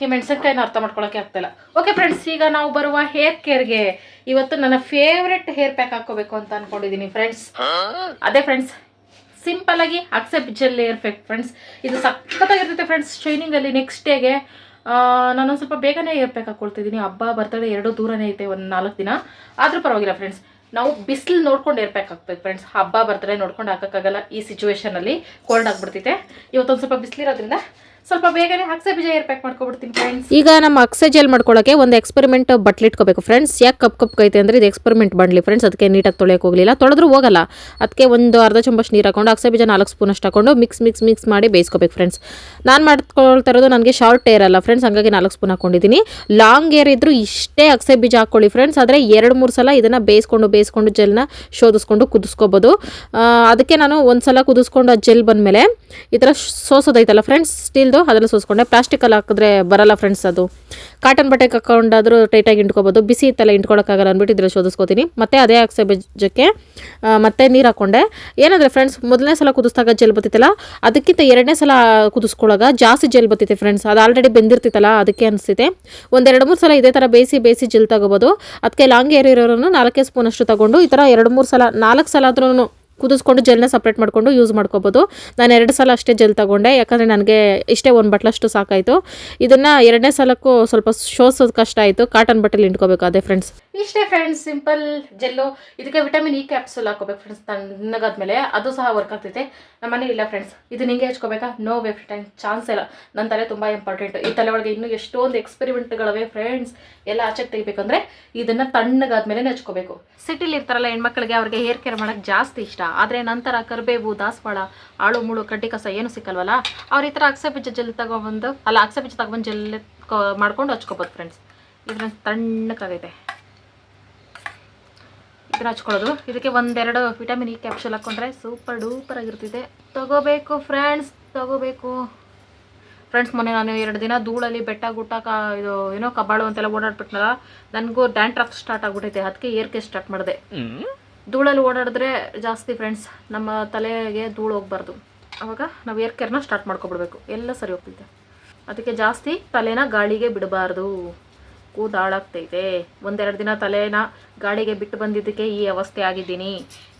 ಈ ಮೆಣಸಿನ್ಕಾಯಿನ ಅರ್ಥ ಮಾಡ್ಕೊಳಕ್ಕೆ ಆಗ್ತಾಯಿಲ್ಲ ಓಕೆ ಫ್ರೆಂಡ್ಸ್ ಈಗ ನಾವು ಬರುವ ಹೇರ್ ಕೇರ್ಗೆ ಇವತ್ತು ನನ್ನ ಫೇವ್ರೆಟ್ ಹೇರ್ ಪ್ಯಾಕ್ ಹಾಕೋಬೇಕು ಅಂತ ಅನ್ಕೊಂಡಿದ್ದೀನಿ ಫ್ರೆಂಡ್ಸ್ ಅದೇ ಫ್ರೆಂಡ್ಸ್ ಸಿಂಪಲ್ ಆಗಿ accept gel hair pack friends ಇದು ಸಖತ್ತಾಗಿರ್ತೈತೆ ಫ್ರೆಂಡ್ಸ್ ಶೈನಿಂಗಲ್ಲಿ ನೆಕ್ಸ್ಟ್ ಡೇಗೆ ನಾನೊಂದು ಸ್ವಲ್ಪ ಬೇಗನೆ ಏರ್ ಪ್ಯಾಕ್ ಹಾಕ್ಕೊಳ್ತಿದ್ದೀನಿ ಹಬ್ಬ ಬರ್ತದೆ, ಎರಡು ದೂರನೇ ಐತೆ, ಒಂದು ನಾಲ್ಕು ದಿನ. ಆದರೂ ಪರವಾಗಿಲ್ಲ ಫ್ರೆಂಡ್ಸ್ ನಾವು ಬಿಸಿಲು ನೋಡ್ಕೊಂಡು ಏರ್ ಪ್ಯಾಕ್ ಹಾಕ್ಬೇಕು ಫ್ರೆಂಡ್ಸ್ ಹಬ್ಬ ಬರ್ತದೆ, ನೋಡ್ಕೊಂಡು ಹಾಕೋಕ್ಕಾಗಲ್ಲ ಈ ಸಿಚುವೇಶನಲ್ಲಿ ಕೋಲ್ಡ್ ಆಗಿಬಿಡ್ತೈತೆ. ಇವತ್ತೊಂದು ಸ್ವಲ್ಪ ಬಿಸಿಲಿರೋದ್ರಿಂದ ಸ್ವಲ್ಪ ಬೇಗನೆ ಅಕ್ಸೆ ಬೀಜ ಏರ್ ಪ್ಯಾಕ್ ಮಾಡ್ಕೊಬಿಡ್ತೀನಿ ಫ್ರೆಂಡ್ಸ್ ಈಗ ನಮ್ಮ ಅಕ್ಸೆ ಜೆಲ್ ಮಾಡ್ಕೊಳ್ಳೋಕೆ ಒಂದು ಎಕ್ಸ್ಪೆರಿಮೆಂಟ್ ಬಟ್ಲಿ ಇಟ್ಕೋಬೇಕು ಫ್ರೆಂಡ್ಸ್ ಯಾಕೆ ಕಪ್ ಕಪ್ ಕೈತೆ ಅಂದರೆ ಇದು ಎಕ್ಸ್ಪೆರಿಮೆಂಟ್ ಬಂಡ್ಲಿ ಫ್ರೆಂಡ್ಸ್ ಅದಕ್ಕೆ ನೀಟಾಗಿ ತೊಳೆಯೋಕೆ ಹೋಗಲಿಲ್ಲ. ತೊಳೆದ್ರೂ ಹೋಗಲ್ಲ. ಅದಕ್ಕೆ ಒಂದು ಅರ್ಧ ಚಮಚ ನೀರು ಹಾಕೊಂಡು ಅಕ್ಸೆ ಬೀಜ ನಾಲ್ಕು ಸ್ಪೂನ್ ಅಷ್ಟು ಹಾಕೊಂಡು ಮಿಕ್ಸ್ ಮಿಕ್ಸ್ ಮಿಕ್ಸ್ ಮಾಡಿ ಬೇಯಿಸ್ಕೋಬೇಕು ಫ್ರೆಂಡ್ಸ್ ನಾನು ಮಾಡ್ಕೊಳ್ತಾ ಇರೋದು ನನಗೆ ಶಾರ್ಟ್ ಏರ್ ಅಲ್ಲ ಫ್ರೆಂಡ್ಸ್ ಹಂಗಾಗಿ ನಾಲ್ಕು ಸ್ಪೂನ್ ಹಾಕೊಂಡಿದ್ದೀನಿ. ಲಾಂಗ್ ಏರ್ ಇದ್ದರೂ ಇಷ್ಟೇ ಅಕ್ಸೆ ಬೀಜ ಹಾಕ್ಕೊಳ್ಳಿ ಫ್ರೆಂಡ್ಸ್ ಆದರೆ ಎರಡು, ಮೂರು ಸಲ ಇದನ್ನು ಬೇಯಿಸ್ಕೊಂಡು ಬೇಯಿಸ್ಕೊಂಡು ಜೆಲ್ನ ಶೋಧಿಸ್ಕೊಂಡು ಕುದಿಸ್ಕೋಬೋದು. ಅದಕ್ಕೆ ನಾನು ಒಂದು ಸಲ ಕುದಿಸ್ಕೊಂಡು ಆ ಜೆಲ್ ಬಂದಮೇಲೆ ಈ ಥರ ಸೋಸೋದೈತಲ್ಲ ಫ್ರೆಂಡ್ಸ್ ಸ್ಟೀಲ್ದು ಅದನ್ನು ಸೋಸ್ಕೊಂಡೆ. ಪ್ಲಾಸ್ಟಿಕಲ್ಲಿ ಹಾಕಿದ್ರೆ ಬರಲ್ಲ ಫ್ರೆಂಡ್ಸ್ ಅದು. ಕಾಟನ್ ಬಟ್ಟೆಗೆ ಹಾಕೊಂಡಾದ್ರೂ ಟೈಟಾಗಿ ಇಂಟ್ಕೋಬೋದು ಬಿಸಿ ಇತ್ತಲ್ಲ ಇಂಟ್ಕೊಳಕ್ಕಾಗಲ್ಲ ಅಂದ್ಬಿಟ್ಟು ಇದ್ರಲ್ಲಿ ಶೋಧಿಸ್ಕೋತೀನಿ. ಮತ್ತೆ ಅದೇ ಹಾಕ್ಸೆ ಬೀಜಕ್ಕೆ ಮತ್ತೆ ನೀರು ಹಾಕ್ಕೊಂಡೆ ಏನಂದರೆ ಫ್ರೆಂಡ್ಸ್ ಮೊದಲನೇ ಸಲ ಕುದಿಸ್ದಾಗ ಜೆಲ್ ಬತ್ತಿತ್ತಲ್ಲ, ಅದಕ್ಕಿಂತ ಎರಡನೇ ಸಲ ಕುದಿಸ್ಕೊಳ್ಳಾಗ ಜಾಸ್ತಿ ಜೆಲ್ ಬತ್ತಿತ್ತು ಫ್ರೆಂಡ್ಸ್ ಅದು ಆಲ್ರೆಡಿ ಬೆಂದಿರ್ತಿತ್ತಲ್ಲ, ಅದಕ್ಕೆ ಅನಿಸ್ತೈತೆ ಒಂದೆರಡು ಮೂರು ಸಲ ಇದೇ ಥರ ಬೇಯಿಸಿ ಬೇಯಿಸಿ ಜೆಲ್ ತಗೋಬೋದು. ಅದಕ್ಕೆ ಲಾಂಗ್ ಏರ್ ಇರೋರನ್ನು ನಾಲ್ಕೇ ಸ್ಪೂನ್ ಅಷ್ಟು ತಗೊಂಡು ಈ ಥರ ಎರಡು ಮೂರು ಸಲ, ನಾಲ್ಕು ಸಲ ಆದ್ರೂ ಕುದಿಸ್ಕೊಂಡು ಜೆಲ್ನ ಸಪ್ರೇಟ್ ಮಾಡ್ಕೊಂಡು ಯೂಸ್ ಮಾಡ್ಕೋಬೋದು. ನಾನು ಎರಡು ಸಲ ಅಷ್ಟೇ ಜೆಲ್ ತಗೊಂಡೆ ಯಾಕಂದರೆ ನನಗೆ ಇಷ್ಟೇ ಒಂದು ಬಟ್ಲಷ್ಟು ಸಾಕಾಯಿತು. ಇದನ್ನು ಎರಡನೇ ಸಲಕ್ಕೂ ಸ್ವಲ್ಪ ಶೋಸೋದು ಕಷ್ಟ ಆಯಿತು. ಕಾಟನ್ ಬಟ್ಟೆಲಿ ಇಟ್ಕೋಬೇಕು ಅದೇ ಫ್ರೆಂಡ್ಸ್ ಇಷ್ಟೇ ಫ್ರೆಂಡ್ಸ್ ಸಿಂಪಲ್ ಜೆಲ್ಲು. ಇದಕ್ಕೆ ವಿಟಮಿನ್ ಇ ಕ್ಯಾಪ್ಸೂಲ್ ಹಾಕೋಬೇಕು ಫ್ರೆಂಡ್ಸ್ ತಣ್ಣಗಾದ್ಮೇಲೆ. ಅದು ಸಹ ವರ್ಕ್ ಆಗ್ತೈತೆ. ನಮ್ಮ ಮನೇಲಿ ಇಲ್ಲ ಫ್ರೆಂಡ್ಸ್ ಇದು ಹಿಂಗೆ ಹಚ್ಕೋಬೇಕಾ? ನೋ ವೇ ಟೈಮ್ ಚಾನ್ಸ್ ಇಲ್ಲ. ನನ್ನ ತಲೆ ತುಂಬ ಇಂಪಾರ್ಟೆಂಟ್ ಈ ತಲೆ ಒಳಗೆ ಇನ್ನೂ ಎಷ್ಟೊಂದು ಎಕ್ಸ್ಪೆರಿಮೆಂಟ್ಗಳವೆ ಫ್ರೆಂಡ್ಸ್ ಎಲ್ಲ ಆಚೆಗೆ ತೆಗಿಬೇಕಂದ್ರೆ ಇದನ್ನು ತಣ್ಣಗಾದ್ಮೇಲೆ ಹಚ್ಕೋಬೇಕು. ಸಿಟಿಲಿ ಇರ್ತಾರಲ್ಲ ಹೆಣ್ಮಕ್ಳಿಗೆ ಅವ್ರಿಗೆ ಹೇರ್ ಕೇರ್ ಮಾಡೋಕ್ಕೆ ಜಾಸ್ತಿ ಇಷ್ಟ. ಆದರೆ ನಂತರ ಕರಿಬೇವು, ದಾಸವಾಳ, ಆಳು, ಮುಳು, ಕಡ್ಡಿ ಕಸ ಏನು ಸಿಕ್ಕಲ್ವಲ್ಲ? ಅವ್ರ ಈ ಥರ ಅಕ್ಸೆ ಬೀಜ ಜೆಲ್ ತಗೊಬಂದು, ಅಲ್ಲ ಅಕ್ಸೆ ಬೀಜ ತಗೊಬಂದು ಜೆಲ್ ಮಾಡ್ಕೊಂಡು ಹಚ್ಕೋಬೋದು ಫ್ರೆಂಡ್ಸ್ ಇದನ್ನ ತಣ್ಣಕ್ಕಾಗೈತೆ ಇದನ್ನ ಹಚ್ಕೊಳ್ಳೋದು. ಇದಕ್ಕೆ ಒಂದೆರಡು ವಿಟಮಿನ್ ಇ ಕ್ಯಾಪ್ಸೂಲ್ ಹಾಕ್ಕೊಂಡ್ರೆ ಸೂಪರ್ ಡೂಪರ್ ಆಗಿರ್ತಿದೆ. ತಗೋಬೇಕು ಫ್ರೆಂಡ್ಸ್ ತಗೋಬೇಕು. ಫ್ರೆಂಡ್ಸ್ ಮೊನ್ನೆ ನಾನು ಎರಡು ದಿನ ಧೂಳಲ್ಲಿ ಬೆಟ್ಟ, ಗುಟ್ಟ, ಕಾ, ಇದು, ಏನೋ ಕಬಾಳು ಅಂತೆಲ್ಲ ಓಡಾಡ್ಬಿಟ್ನಲ್ಲ, ನನಗೂ ಡ್ಯಾಂಡ್ರಫ್ ಸ್ಟಾರ್ಟ್ ಆಗ್ಬಿಟ್ಟೈತೆ ಅದಕ್ಕೆ ಏರ್ಕೆ ಸ್ಟಾರ್ಟ್ ಮಾಡಿದೆ. ಧೂಳಲ್ಲಿ ಓಡಾಡಿದ್ರೆ ಜಾಸ್ತಿ ಫ್ರೆಂಡ್ಸ್ ನಮ್ಮ ತಲೆಗೆ ಧೂಳು ಹೋಗ್ಬಾರ್ದು. ಅವಾಗ ನಾವು ಏರ್ ಕೇರ್ನ ಸ್ಟಾರ್ಟ್ ಮಾಡ್ಕೊಬಿಡ್ಬೇಕು. ಎಲ್ಲ ಸರಿ ಹೋಗ್ತಿದ್ದೆ ಅದಕ್ಕೆ ಜಾಸ್ತಿ ತಲೆನ ಗಾಳಿಗೆ ಬಿಡಬಾರ್ದು. ಕೂದಾಳಾಗ್ತೈತೆ ಒಂದೆರಡು ದಿನ ತಲೆನ ಗಾಳಿಗೆ ಬಿಟ್ಟು ಬಂದಿದ್ದಕ್ಕೆ ಈ ಅವಸ್ಥೆ ಆಗಿದ್ದೀನಿ.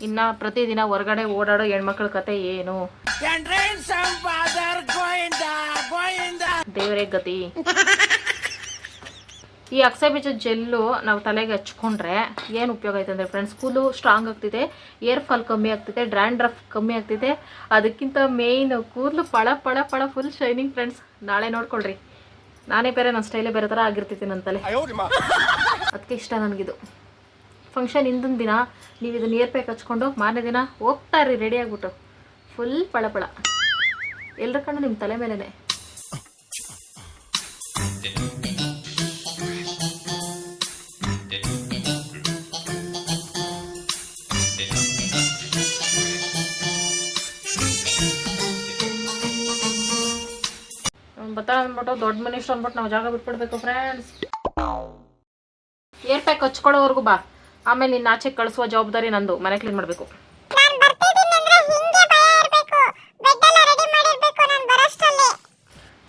ಇನ್ನು ಪ್ರತಿದಿನ ಹೊರಗಡೆ ಓಡಾಡೋ ಹೆಣ್ಮಕ್ಳ ಕತೆ ಏನು? ದೇವರೇ ಗತಿ. ಈ ಅಕ್ಸೆ ಬೀಜ ಜೆಲ್ಲು ನಾವು ತಲೆಗೆ ಹಚ್ಕೊಂಡ್ರೆ ಏನು ಉಪಯೋಗ ಆಯ್ತು ಅಂದರೆ ಫ್ರೆಂಡ್ಸ್ ಕೂದಲು ಸ್ಟ್ರಾಂಗ್ ಆಗ್ತಿದೆ ಏರ್ ಫಾಲ್ ಕಮ್ಮಿ ಆಗ್ತಿದೆ ಡ್ರ್ಯಾಂಡ್ರಫ್ ಕಮ್ಮಿ ಆಗ್ತಿದೆ. ಅದಕ್ಕಿಂತ ಮೇಯ್ನ್ ಕೂದಲು ಪಳ ಪಳ ಪಳ ಫುಲ್ ಶೈನಿಂಗ್ ಫ್ರೆಂಡ್ಸ್ ನಾಳೆ ನೋಡ್ಕೊಳ್ರಿ. ನಾನೇ ಬೇರೆ ನನ್ನ ಸ್ಟೈಲೇ ಬೇರೆ ಥರ ಆಗಿರ್ತೈತಿ ನನ್ನ ತಲೆ. ಅದಕ್ಕೆ ಇಷ್ಟ ನನಗಿದು. ಫಂಕ್ಷನ್ ಹಿಂದಿನ ದಿನ ನೀವು ಇದನ್ನ ಏರ್ ಪ್ಯಾಕ್ ಹಚ್ಕೊಂಡು ಮಾರನೇ ದಿನ ಹೋಗ್ತಾ ಇರಿ ರೆಡಿ ಆಗ್ಬಿಟ್ಟು. ಫುಲ್ ಪಳ ಪಳ. ಎಲ್ಲರ ಕಣ್ಣು ನಿಮ್ಮ ತಲೆ ಮೇಲೇ ಬತ್ತಾ ಅಂದ್ಬಿಟ್ಟು ದೊಡ್ಡ ಮನುಷ್ಯರು ಅಂದ್ಬಿಟ್ಟು ನಾವು ಜಾಗ ಬಿಟ್ಬಿಡ್ಬೇಕು ಫ್ರೆಂಡ್ಸ್ ಏರ್ ಪ್ಯಾಕ್ ಹಚ್ಕೊಳ್ಳೋವರೆಗೂ ಬಾ. ಆಮೇಲೆ ನಿನ್ನ ಆಚೆ ಕಳಿಸುವ ಜವಾಬ್ದಾರಿ ನಂದು. ಮನೆ ಕ್ಲೀನ್ ಮಾಡಬೇಕು.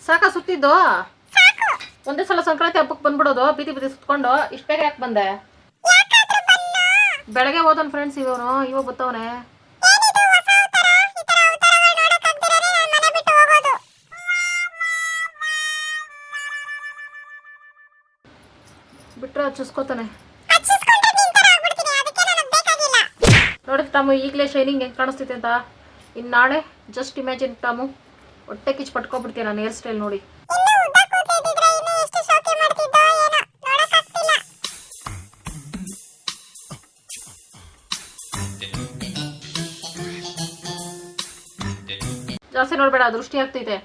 ಸಾಕ ಸುತ್ತಿದ್ದು? ಒಂದೇ ಸಲ ಸಂಕ್ರಾಂತಿ ಹಬ್ಬಕ್ಕೆ ಬಂದ್ಬಿಡೋದು ಬೀದಿ ಬೀದಿ ಸುತ್ಕೊಂಡು ಇಷ್ಟು ಬೇಗ ಯಾಕೆ ಬಂದೆ? ಬೆಳಗ್ಗೆ ಹೋದನ್ ಫ್ರೆಂಡ್ಸ್ ಇವನು ಇವಾಗ ಬತ್ತವನೇ. ಬಿಟ್ರೆ ಚುಸ್ಕೋತಾನೆ ನೋಡಿ ಟಾಮು ಈಗಲೇ ಶೈನಿಂಗ್ ಹೆಂಗೆ ಕಾಣಿಸ್ತೈತೆ ಅಂತ. ಇನ್ನು ನಾಳೆ ಜಸ್ಟ್ ಇಮ್ಯಾಜಿನ್ ಟಾಮು ಹೊಟ್ಟೆ ಕಿಚ್ಚು ಪಟ್ಕೊಬಿಡ್ತೀನಿ ನಾನು ಹೇರ್ ಸ್ಟೈಲ್ ನೋಡಿ. ಜಾಸ್ತಿ ನೋಡ್ಬೇಡ ದೃಷ್ಟಿ ಆಗ್ತೈತೆ.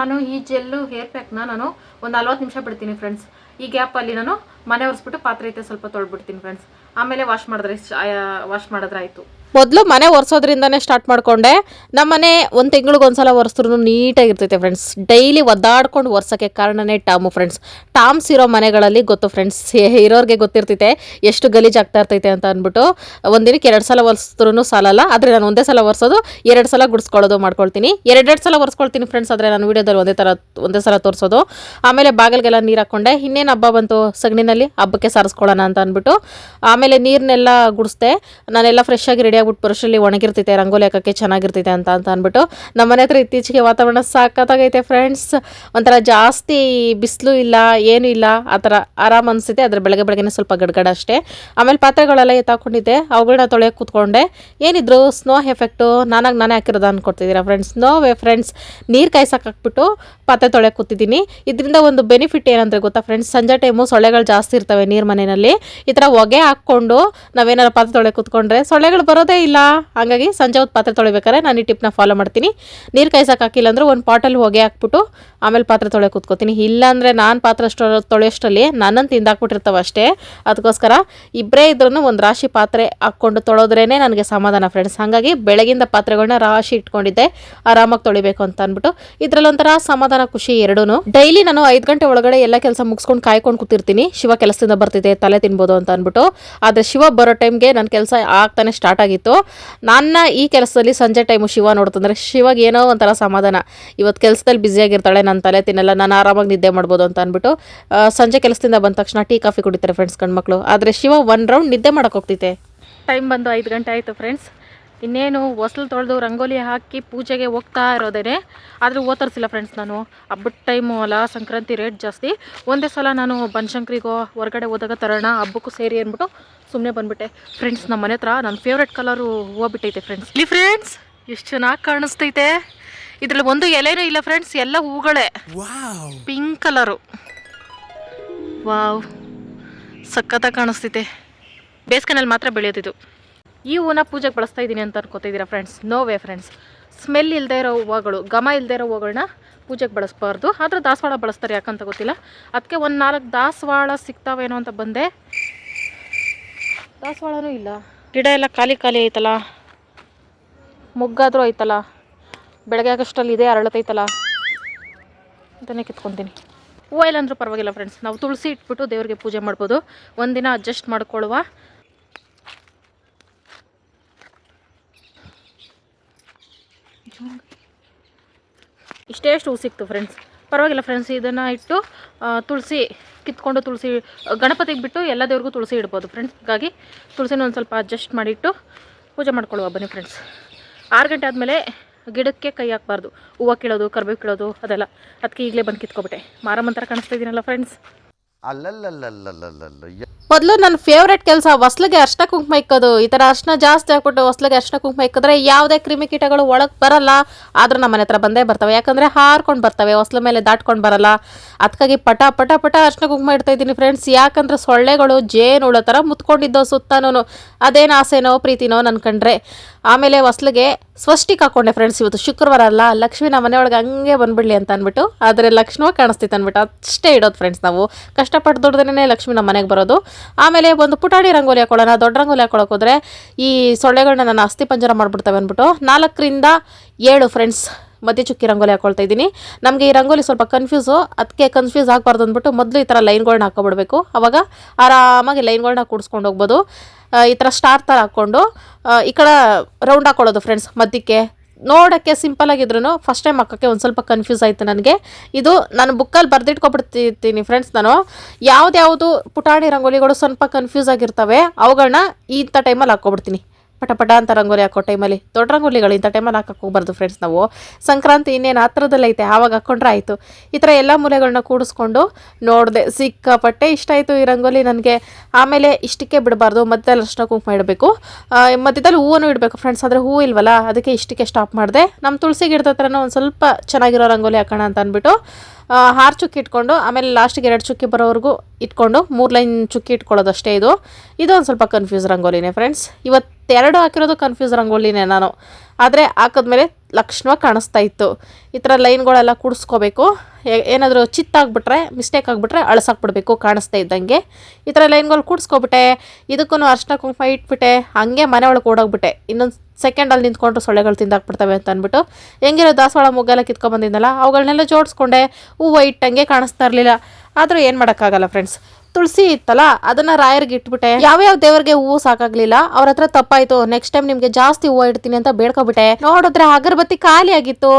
ನಾನು ಈ ಜೆಲ್ಲು ಹೇರ್ ಪ್ಯಾಕ್ನ ನಾನು ಒಂದು ನಲ್ವತ್ತು ನಿಮಿಷ ಬಿಡ್ತೀನಿ ಫ್ರೆಂಡ್ಸ್ ಈ ಗ್ಯಾಪಲ್ಲಿ ನಾನು ಮನೆ ಒರೆಸ್ಬಿಟ್ಟು ಪಾತ್ರೆ ಐತೆ ಸ್ವಲ್ಪ ತೊಳ್ಬಿಡ್ತೀನಿ ಫ್ರೆಂಡ್ಸ್ ಆಮೇಲೆ ವಾಶ್ ಮಾಡಿದ್ರೆ ವಾಶ್ ಮಾಡಿದ್ರೆ ಆಯಿತು. ಮೊದಲು ಮನೆ ಒರೆಸೋದ್ರಿಂದನೇ ಸ್ಟಾರ್ಟ್ ಮಾಡಿಕೊಂಡೆ. ನಮ್ಮ ಮನೆ ಒಂದು ತಿಂಗಳಿಗೆ ಒಂದ್ಸಲ ಒರೆಸಿದ್ರು ನೀಟಾಗಿರ್ತೈತೆ ಫ್ರೆಂಡ್ಸ್ ಡೈಲಿ ಒದ್ದಾಡ್ಕೊಂಡು ಒರ್ಸೋಕ್ಕೆ ಕಾರಣನೇ ಟಾಮು ಫ್ರೆಂಡ್ಸ್ ಟಾಮ್ಸ್ ಇರೋ ಮನೆಗಳಲ್ಲಿ ಗೊತ್ತು ಫ್ರೆಂಡ್ಸ್ ಇರೋರಿಗೆ ಗೊತ್ತಿರ್ತೈತೆ ಎಷ್ಟು ಗಲೀಜ್ ಆಗ್ತಾ ಇರ್ತೈತೆ ಅಂತ ಅಂದ್ಬಿಟ್ಟು ಒಂದಿನಕ್ಕೆ ಎರಡು ಸಲ ಒರೆಸಿದ್ರು ಸಾಲಲ್ಲ, ಆದರೆ ನಾನು ಒಂದೇ ಸಲ ಒರೆಸೋದು, ಎರಡು ಸಲ ಗುಡಿಸ್ಕೊಳ್ಳೋದು ಮಾಡ್ಕೊಳ್ತೀನಿ. ಎರಡೆರಡು ಸಲ ಒರೆಸ್ಕೊಳ್ತೀನಿ ಫ್ರೆಂಡ್ಸ್ ಆದರೆ ನಾನು ವೀಡಿಯೋದಲ್ಲಿ ಒಂದೇ ಥರ ಒಂದೇ ಸಲ ತೋರಿಸೋದು. ಆಮೇಲೆ ಬಾಗಿಲಿಗೆಲ್ಲ ನೀರು ಹಾಕ್ಕೊಂಡೆ ಇನ್ನೇನು ಹಬ್ಬ ಬಂತು ಸಗಣಿನಲ್ಲಿ? ಹಬ್ಬಕ್ಕೆ ಸಾರಿಸ್ಕೊಳ್ಳೋಣ ಅಂತ ಅಂದ್ಬಿಟ್ಟು, ಆಮೇಲೆ ನೀರನ್ನೆಲ್ಲ ಗುಡಿಸ್ದೆ, ನಾನೆಲ್ಲ ಫ್ರೆಶ್ ಆಗಿ ರೆಡಿ ಆಗ್ಬಿಟ್ಟು ಪುರುಷಲ್ಲಿ ಒಣಗಿರ್ತೈತೆ ರಂಗೋಲಿ ಹಾಕೋಕ್ಕೆ ಚೆನ್ನಾಗಿರ್ತೈತೆ ಅಂತ ಅಂತ ಅಂದ್ಬಿಟ್ಟು ನಮ್ಮ ಮನೆ ಹತ್ರ ಇತ್ತೀಚೆಗೆ ವಾತಾವರಣ ಸಾಕತ್ತಾಗೈತೆ ಫ್ರೆಂಡ್ಸ್ ಒಂಥರ ಜಾಸ್ತಿ ಬಿಸಿಲು ಇಲ್ಲ, ಏನೂ ಇಲ್ಲ, ಆ ಥರ ಆರಾಮ್ ಅನಿಸುತ್ತೆ. ಅದರ ಬೆಳಗ್ಗೆ ಬೆಳಗ್ಗೆನೇ ಸ್ವಲ್ಪ ಗಡ್ಗಡ ಅಷ್ಟೇ. ಆಮೇಲೆ ಪಾತ್ರೆಗಳೆಲ್ಲ ಎತ್ತಾಕೊಂಡಿದ್ದೆ. ಅವುಗಳನ್ನ ತೊಳೆಯೋಕೆ ಕೂತ್ಕೊಂಡೆ. ಏನಿದ್ರು ಸ್ನೋ ಎಫೆಕ್ಟು ನಾನಾಗಿ ನಾನೇ ಹಾಕಿರೋದು ಅಂದ್ಕೊಡ್ತಿದ್ದೀರಾ ಫ್ರೆಂಡ್ಸ್ ನೋ ವೇ ಫ್ರೆಂಡ್ಸ್ ನೀರು ಕಾಯ್ಸಕ್ಕೆ ಹಾಕ್ಬಿಟ್ಟು ಪಾತ್ರೆ ತೊಳೆಯೋಕೆ ಕೂತಿದ್ದೀನಿ. ಇದರಿಂದ ಒಂದು ಬೆನಿಫಿಟ್ ಏನಂದರೆ ಗೊತ್ತಾ ಫ್ರೆಂಡ್ಸ್ ಸಂಜೆ ಟೈಮು ಸೊಳ್ಳೆಗಳು ಜಾಸ್ತಿ ಇರ್ತವೆ ನೀರು ಮನೆಯಲ್ಲಿ. ಈ ಥರ ಹೊಗೆ ಹಾಕ್ಕೊಂಡು ನಾವೇನಾರು ಪಾತ್ರೆ ತೊಳೆ ಕೂತ್ಕೊಂಡ್ರೆ ಸೊಳ್ಳೆಗಳು ಬರೋದೇ ಇಲ್ಲ? ಹಾಗಾಗಿ ಸಂಜೆ ಹೊತ್ತು ಪಾತ್ರೆ ತೊಳಿಬೇಕಾದ್ರೆ ನಾನು ಈ ಟಿಪ್ನ ಫಾಲೋ ಮಾಡ್ತೀನಿ. ನೀರು ಕಾಯ್ಸಕ್ಕೆ ಹಾಕಿಲ್ಲ ಅಂದ್ರೆ ಒಂದು ಪಾಟಲ್ಲಿ ಹೊಗೆ ಹಾಕ್ಬಿಟ್ಟು ಆಮೇಲೆ ಪಾತ್ರೆ ತೊಳೆ ಕೂತ್ಕೋತೀನಿ. ಇಲ್ಲಾಂದರೆ ನಾನು ಪಾತ್ರೆ ಅಷ್ಟು ತೊಳೆಯೋಷ್ಟರಲ್ಲಿ ನನ್ನನ್ನು ತಿಂದಾಕ್ಬಿಟ್ಟಿರ್ತಾವೆ ಅಷ್ಟೇ. ಅದಕ್ಕೋಸ್ಕರ ಇಬ್ಬರೇ ಇದ್ರೂ ಒಂದು ರಾಶಿ ಪಾತ್ರೆ ಹಾಕ್ಕೊಂಡು ತೊಳೆದ್ರೇ ನನಗೆ ಸಮಾಧಾನ ಫ್ರೆಂಡ್ಸ್ ಹಾಗಾಗಿ ಬೆಳಗಿಂದ ಪಾತ್ರೆಗಳನ್ನ ರಾಶಿ ಇಟ್ಕೊಂಡಿದ್ದೆ. ಆರಾಮಾಗಿ ತೊಳಿಬೇಕು ಅಂತ ಅಂದ್ಬಿಟ್ಟು. ಇದರಲ್ಲೊಂಥರ ಸಮಾಧಾನ, ಖುಷಿ ಎರಡೂ ಡೈಲಿ ನಾನು ಐದು ಗಂಟೆ ಒಳಗಡೆ ಎಲ್ಲ ಕೆಲಸ ಮುಗಿಸ್ಕೊಂಡು ಕಾಯ್ಕೊಂಡು ಕೂತಿರ್ತೀನಿ. ಶಿವ ಕೆಲಸದಿಂದ ಬರ್ತಿದೆ, ತಲೆ ತಿನ್ಬೋದು ಅಂತ ಅಂದ್ಬಿಟ್ಟು. ಆದರೆ ಶಿವ ಬರೋ ಟೈಮ್ಗೆ ನನ್ನ ಕೆಲಸ ಆಗ್ತಾನೆ ಸ್ಟಾರ್ಟ್ ಆಗಿತ್ತು. ನನ್ನ ಈ ಕೆಲಸದಲ್ಲಿ ಸಂಜೆ ಟೈಮು ಶಿವ ನೋಡ್ತಂದ್ರೆ ಶಿವಾಗ ಏನೋ ಒಂಥರ ಸಮಾಧಾನ. ಇವತ್ತು ಕೆಲಸದಲ್ಲಿ ಬ್ಯುಸಿಯಾಗಿರ್ತಾಳೆ ನನ್ನ ತಲೆ ತಿನ್ನಲ್ಲ, ನಾನು ಆರಾಮಾಗಿ ನಿದ್ದೆ ಮಾಡ್ಬೋದು ಅಂತ ಅಂದ್ಬಿಟ್ಟು ಸಂಜೆ ಕೆಲಸದಿಂದ ಬಂದ ತಕ್ಷಣ ಟೀ, ಕಾಫಿ ಕುಡಿತಾರೆ ಫ್ರೆಂಡ್ಸ್ ಗಂಡ್ಮಕ್ಳು. ಆದರೆ ಶಿವ ಒನ್ ರೌಂಡ್ ನಿದ್ದೆ ಮಾಡಕ್ಕೆ ಹೋಗ್ತೈತೆ. ಟೈಮ್ ಬಂದು ಐದು ಗಂಟೆ ಆಯಿತು ಫ್ರೆಂಡ್ಸ್ ಇನ್ನೇನು ಹೊಸಲು ತೊಳೆದು ರಂಗೋಲಿ ಹಾಕಿ ಪೂಜೆಗೆ ಹೋಗ್ತಾ ಇರೋದೇನೆ. ಆದರೆ ಓತರಿಸಿಲ್ಲ ಫ್ರೆಂಡ್ಸ್ ನಾನು. ಹಬ್ಬದ ಟೈಮು ಅಲ್ಲ, ಸಂಕ್ರಾಂತಿ ರೇಟ್ ಜಾಸ್ತಿ. ಒಂದೇ ಸಲ ನಾನು ಬನಶಂಕರಿಗೋ ಹೊರಗಡೆ ಹೋದಾಗ ತರೋಣ, ಹಬ್ಬಕ್ಕೂ ಸೇರಿ ಅಂದ್ಬಿಟ್ಟು ಸುಮ್ಮನೆ ಬಂದ್ಬಿಟ್ಟೆ. ಫ್ರೆಂಡ್ಸ್ ನಮ್ಮ ಮನೆ ಹತ್ರ ನನ್ನ ಫೇವ್ರೆಟ್ ಕಲರು ಹೂವು ಬಿಟ್ಟೈತೆ ಫ್ರೆಂಡ್ಸ್ ಇಲ್ಲಿ ಫ್ರೆಂಡ್ಸ್ ಎಷ್ಟು ಚೆನ್ನಾಗಿ ಕಾಣಿಸ್ತೈತೆ. ಇದರಲ್ಲಿ ಒಂದು ಎಲೆನೂ ಇಲ್ಲ ಫ್ರೆಂಡ್ಸ್ ಎಲ್ಲ ಹೂಗಳೇ. ಪಿಂಕ್ ಕಲರು ವಾವ್ ಸಖತ್ತಾಗಿ ಕಾಣಿಸ್ತೈತೆ. ಬೇಸಿಗೆನಲ್ಲಿ ಮಾತ್ರ ಬೆಳೆಯೋದಿದು. ಈ ಹೂವನ್ನ ಪೂಜೆಗೆ ಬಳಸ್ತಾ ಇದ್ದೀನಿ ಅಂತ ಅನ್ಕೋತಿದ್ದೀರಾ friends no way friends smell ಇಲ್ಲದೆ ಇರೋ ಹೂವುಗಳು ಘಮ ಇಲ್ಲದೆ ಇರೋ ಹೂವುಗಳನ್ನ ಪೂಜೆಗೆ ಬಳಸ್ಬಾರ್ದು. ಆದರೆ ದಾಸವಾಳ ಬಳಸ್ತಾರೆ ಯಾಕಂತ ಗೊತ್ತಿಲ್ಲ. ಅದಕ್ಕೆ ಒಂದು ನಾಲ್ಕು ದಾಸವಾಳ ಸಿಗ್ತಾವೇನೋ ಅಂತ ಬಂದೆ. ದಾಸವಾಳನೂ ಇಲ್ಲ. ಗಿಡ ಎಲ್ಲ ಖಾಲಿ ಖಾಲಿ ಐತಲ್ಲ? ಮುಗ್ಗಾದ್ರೂ ಐತಲ್ಲ. ಬೆಳಗ್ಗೆ ಆಗಷ್ಟಲ್ಲಿ ಇದೆ ಅರಳತೈತಲ್ಲ. ಅಂತಲೇ ಕಿತ್ಕೊತೀನಿ. ಹೂವು ಇಲ್ಲ ಅಂದ್ರೂ ಪರವಾಗಿಲ್ಲ ಫ್ರೆಂಡ್ಸ್ ನಾವು ತುಳಸಿ ಇಟ್ಬಿಟ್ಟು ದೇವರಿಗೆ ಪೂಜೆ ಮಾಡ್ಬೋದು. ಒಂದಿನ ಅಡ್ಜಸ್ಟ್ ಮಾಡ್ಕೊಳ್ಳುವ. ಇಷ್ಟೇ ಅಷ್ಟು ಹೂ ಸಿಕ್ತು ಫ್ರೆಂಡ್ಸ್ ಪರವಾಗಿಲ್ಲ ಫ್ರೆಂಡ್ಸ್ ಇದನ್ನು ಇಟ್ಟು ತುಳಸಿ ಕಿತ್ಕೊಂಡು ತುಳಸಿ, ಗಣಪತಿಗೆ ಬಿಟ್ಟು ಎಲ್ಲ ದೇವ್ರಿಗೂ ತುಳಸಿ ಇಡ್ಬೋದು ಫ್ರೆಂಡ್ಸ್ ಹಾಗಾಗಿ ತುಳಸಿನ ಒಂದು ಸ್ವಲ್ಪ ಅಡ್ಜಸ್ಟ್ ಮಾಡಿಟ್ಟು ಪೂಜೆ ಮಾಡ್ಕೊಳ್ಳುವ ಬನ್ನಿ ಫ್ರೆಂಡ್ಸ್ ಆರು ಗಂಟೆ ಆದಮೇಲೆ ಗಿಡಕ್ಕೆ ಕೈ ಹಾಕ್ಬಾರ್ದು. ಹೂವು ಕೀಳೋದು, ಕರ್ಬೇವು ಕೀಳೋದು ಅದೆಲ್ಲ. ಅದಕ್ಕೆ ಈಗಲೇ ಬಂದು ಕಿತ್ಕೊಬಿಟ್ಟೆ. ಮಾರಮ್ಮನ ಥರ ಕಾಣಿಸ್ತಾ ಇದ್ದೀನಲ್ಲ ಫ್ರೆಂಡ್ಸ್ ಮೊದಲು ನನ್ನ ಫೇವ್ರೆಟ್ ಕೆಲಸ ಹೊಸ್ಲಿಗೆ ಅರ್ಶಿನ ಕುಂಕುಮ ಇಕ್ಕೋದು ಈ ಥರ ಅರ್ಶಿನ ಜಾಸ್ತಿ ಹಾಕ್ಬಿಟ್ಟು ಹೊಸ್ಲಿಗೆ ಅರ್ಶಿನ ಕುಂಕುಮ ಇಕ್ಕಿದ್ರೆ ಯಾವುದೇ ಕ್ರಿಮಿಕೀಟಗಳು ಒಳಗೆ ಬರಲ್ಲ ಆದ್ರೆ ನಮ್ಮ ಮನೆ ಹತ್ರ ಬಂದೇ ಬರ್ತವೆ ಯಾಕಂದರೆ ಹಾರ್ಕೊಂಡು ಬರ್ತವೆ ಹೊಸ್ಲ ಮೇಲೆ ದಾಟ್ಕೊಂಡು ಬರಲ್ಲ ಅದಕ್ಕಾಗಿ ಪಟ ಪಟ ಪಟ ಅರ್ಶಿನ ಕುಂಕುಮ ಇಡ್ತಾ ಇದ್ದೀನಿ ಫ್ರೆಂಡ್ಸ್ ಯಾಕಂದ್ರೆ ಸೊಳ್ಳೆಗಳು ಜೇನು ಉಳೋ ಥರ ಮುತ್ಕೊಂಡಿದ್ದೋ ಸುತ್ತಾನೂ ಅದೇನು ಆಸೆನೋ ಪ್ರೀತಿನೋ ನನ್ನ ಕಂಡ್ರೆ ಆಮೇಲೆ ಹೊಸ್ಲಿಗೆ ಸ್ವಸ್ಟಿಕ್ ಹಾಕೊಂಡೆ ಫ್ರೆಂಡ್ಸ್ ಇವತ್ತು ಶುಕ್ರವಾರ ಅಲ್ಲ, ಲಕ್ಷ್ಮಿ ನಮ್ಮ ಮನೆಯೊಳಗೆ ಹಂಗೆ ಬಂದ್ಬಿಡ್ಲಿ ಅಂತ ಅಂದ್ಬಿಟ್ಟು, ಆದರೆ ಲಕ್ಷ್ಮವಾಗಿ ಕಾಣಿಸ್ತಿತ್ತು ಅಂದ್ಬಿಟ್ಟು ಅಷ್ಟೇ ಇಡೋದು ಫ್ರೆಂಡ್ಸ್ ನಾವು. ಕಷ್ಟಪಟ್ಟು ದೊಡ್ಡದೇ ಲಕ್ಷ್ಮಿ ನಮ್ಮ ಮನೆಗೆ ಬರೋದು. ಆಮೇಲೆ ಒಂದು ಪುಟಾಣಿ ರಂಗೋಲಿ ಹಾಕೊಳ್ಳೋಣ, ದೊಡ್ಡ ರಂಗೋಲಿ ಹಾಕೊಳಕ್ಕೆ ಈ ಸೊಳ್ಳೆಗಳನ್ನ ನಾನು ಅಸ್ಥಿ ಪಂಜರ ಮಾಡಿಬಿಡ್ತವೆ ಅಂದ್ಬಿಟ್ಟು ನಾಲ್ಕರಿಂದ ಏಳು ಫ್ರೆಂಡ್ಸ್ ಮಧ್ಯ ಚುಕ್ಕಿ ರಂಗೋಲಿ ಹಾಕೊಳ್ತಾ ಇದ್ದೀನಿ. ನಮಗೆ ಈ ರಂಗೋಲಿ ಸ್ವಲ್ಪ ಕನ್ಫ್ಯೂಸು ಅದಕ್ಕೆ ಕನ್ಫ್ಯೂಸ್ ಆಗಬಾರ್ದು ಅಂದ್ಬಿಟ್ಟು ಮೊದಲು ಈ ಥರ ಲೈನ್ಗಳನ್ನ ಹಾಕೊಬಿಡ್ಬೇಕು. ಅವಾಗ ಆರಾಮಾಗಿ ಲೈನ್ಗಳನ್ನ ಕೂಡಿಸ್ಕೊಂಡು ಹೋಗ್ಬೋದು. ಈ ಥರ ಸ್ಟಾರ್ ಥರ ಹಾಕ್ಕೊಂಡು ಈ ಕಡೆ ರೌಂಡ್ ಹಾಕ್ಕೊಳ್ಳೋದು ಫ್ರೆಂಡ್ಸ್ ಮಧ್ಯಕ್ಕೆ. ನೋಡೋಕ್ಕೆ ಸಿಂಪಲ್ ಆಗಿದ್ರು ಫಸ್ಟ್ ಟೈಮ್ ಹಾಕೋಕ್ಕೆ ಒಂದು ಸ್ವಲ್ಪ ಕನ್ಫ್ಯೂಸ್ ಆಯಿತು ನನಗೆ. ಇದು ನಾನು ಬುಕ್ಕಲ್ಲಿ ಬರೆದಿಟ್ಕೊಬಿಡ್ತಿರ್ತೀನಿ ಫ್ರೆಂಡ್ಸ್ ನಾನು. ಯಾವ್ದ್ಯಾವುದು ಪುಟಾಣಿ ರಂಗೋಲಿಗಳು ಸ್ವಲ್ಪ ಕನ್ಫ್ಯೂಸ್ ಆಗಿರ್ತವೆ ಅವುಗಳನ್ನ ಇಂಥ ಟೈಮಲ್ಲಿ ಹಾಕ್ಕೊಬಿಡ್ತೀನಿ. ಪಟ ಪಟ ಅಂತ ರಂಗೋಲಿ ಹಾಕೋ ಟೈಮಲ್ಲಿ ದೊಡ್ಡ ರಂಗೋಲಿಗಳು ಇಂಥ ಟೈಮಲ್ಲಿ ಹಾಕಕ್ಕೆ ಹೋಗ್ಬಾರ್ದು ಫ್ರೆಂಡ್ಸ್ ನಾವು. ಸಂಕ್ರಾಂತಿ ಇನ್ನೇನು ಹತ್ರದಲ್ಲೈತೆ ಆವಾಗ ಹಾಕ್ಕೊಂಡ್ರೆ ಆಯಿತು. ಈ ಥರ ಎಲ್ಲ ಮೂಲೆಗಳನ್ನ ಕೂಡಿಸ್ಕೊಂಡು ನೋಡಿದೆ, ಸಿಕ್ಕಾಪಟ್ಟೆ ಇಷ್ಟ ಆಯಿತು ಈ ರಂಗೋಲಿ ನನಗೆ. ಆಮೇಲೆ ಇಷ್ಟಕ್ಕೆ ಬಿಡಬಾರ್ದು ಮಧ್ಯದಲ್ಲಿ ಅರ್ಶನ ಕುಂಕುಮ ಇಡಬೇಕು. ಮಧ್ಯದಲ್ಲಿ ಹೂವನ್ನು ಇಡಬೇಕು ಫ್ರೆಂಡ್ಸ್ ಆದರೆ ಹೂವು ಇಲ್ವಲ್ಲ, ಅದಕ್ಕೆ ಇಷ್ಟಕ್ಕೆ ಸ್ಟಾಪ್ ಮಾಡಿದೆ. ನಮ್ಮ ತುಳಸಿ ಗಿಡದ ಹತ್ರನೂ ಒಂದು ಸ್ವಲ್ಪ ಚೆನ್ನಾಗಿರೋ ರಂಗೋಲಿ ಹಾಕೋಣ ಅಂತ ಅಂದ್ಬಿಟ್ಟು ಆರು ಚುಕ್ಕಿ ಇಟ್ಕೊಂಡು, ಆಮೇಲೆ ಲಾಸ್ಟಿಗೆ ಎರಡು ಚುಕ್ಕಿ ಬರೋವರೆಗೂ ಇಟ್ಕೊಂಡು, ಮೂರು ಲೈನ್ ಚುಕ್ಕಿ ಇಟ್ಕೊಳ್ಳೋದಷ್ಟೇ ಇದು. ಇದು ಒಂದು ಸ್ವಲ್ಪ ಕನ್ಫ್ಯೂಸ್ ರಂಗೋಲಿನೇ ಫ್ರೆಂಡ್ಸ್ ಇವತ್ತೆರಡು ಹಾಕಿರೋದು ಕನ್ಫ್ಯೂಸ್ ರಂಗೋಲಿನೇ ನಾನು. ಆದರೆ ಹಾಕಿದ್ಮೇಲೆ ಲಕ್ಷಣವಾಗಿ ಕಾಣಿಸ್ತಾ ಇತ್ತು. ಈ ಥರ ಲೈನ್ಗಳೆಲ್ಲ ಕೂಡಿಸ್ಕೋಬೇಕು. ಏನಾದರೂ ಚಿತ್ತಾಗ್ಬಿಟ್ರೆ ಮಿಸ್ಟೇಕ್ ಆಗಿಬಿಟ್ರೆ ಅಳಸಾಕ್ಬಿಡ್ಬೇಕು ಕಾಣಿಸ್ತಾ ಇದ್ದಂಗೆ. ಈ ಥರ ಲೈನ್ಗಳು ಕೂಡಿಸ್ಕೊಬಿಟ್ಟೆ. ಇದಕ್ಕೂ ಅರ್ಶನ ಕುಂಕುಮ ಇಟ್ಬಿಟ್ಟೆ. ಹಾಗೆ ಮನೆ ಒಳಗೆ ಓಡೋಗ್ಬಿಟ್ಟೆ. ಇನ್ನೊಂದು ಸೆಕೆಂಡಲ್ಲಿ ನಿಂತ್ಕೊಂಡ್ರೆ ಸೊಳ್ಳೆಗಳು ತಿಂದಾಕ್ಬಿಡ್ತವೆ ಅಂತ ಅಂದ್ಬಿಟ್ಟು. ಹೆಂಗಿರೋ ದಾಸವಾಳ ಮುಗ್ಗೆಲ್ಲ ಕಿತ್ಕೊಂಬಂದಿದ್ದಲ್ಲ ಅವುಗಳನ್ನೆಲ್ಲ ಜೋಡಿಸ್ಕೊಂಡೆ. ಹೂವು ಇಟ್ಟಂಗೆ ಕಾಣಿಸ್ತಾ ಇರಲಿಲ್ಲ. ಆದರೂ ಏನು ಮಾಡೋಕ್ಕಾಗಲ್ಲ ಫ್ರೆಂಡ್ಸ್ ತುಳಸಿ ಇತ್ತಲ್ಲ, ಅದನ್ನ ರಾಯರ್ಗೆ ಇಟ್ಬಿಟ್ಟೆ. ಯಾವ್ಯಾವ ದೇವರಿಗೆ ಹೂವು ಸಾಕಾಗ್ಲಿಲ್ಲ, ಅವ್ರ ಹತ್ರ ತಪ್ಪಾಯ್ತು ನೆಕ್ಸ್ಟ್ ಟೈಮ್ ನಿಮ್ಗೆ ಜಾಸ್ತಿ ಹೂವು ಇಡ್ತೀನಿ ಅಂತ ಬೇಡ್ಕೊಬಿಟ್ಟೆ. ನೋಡಿದ್ರೆ ಅಗರಬತ್ತಿ ಖಾಲಿ ಆಗಿತ್ತು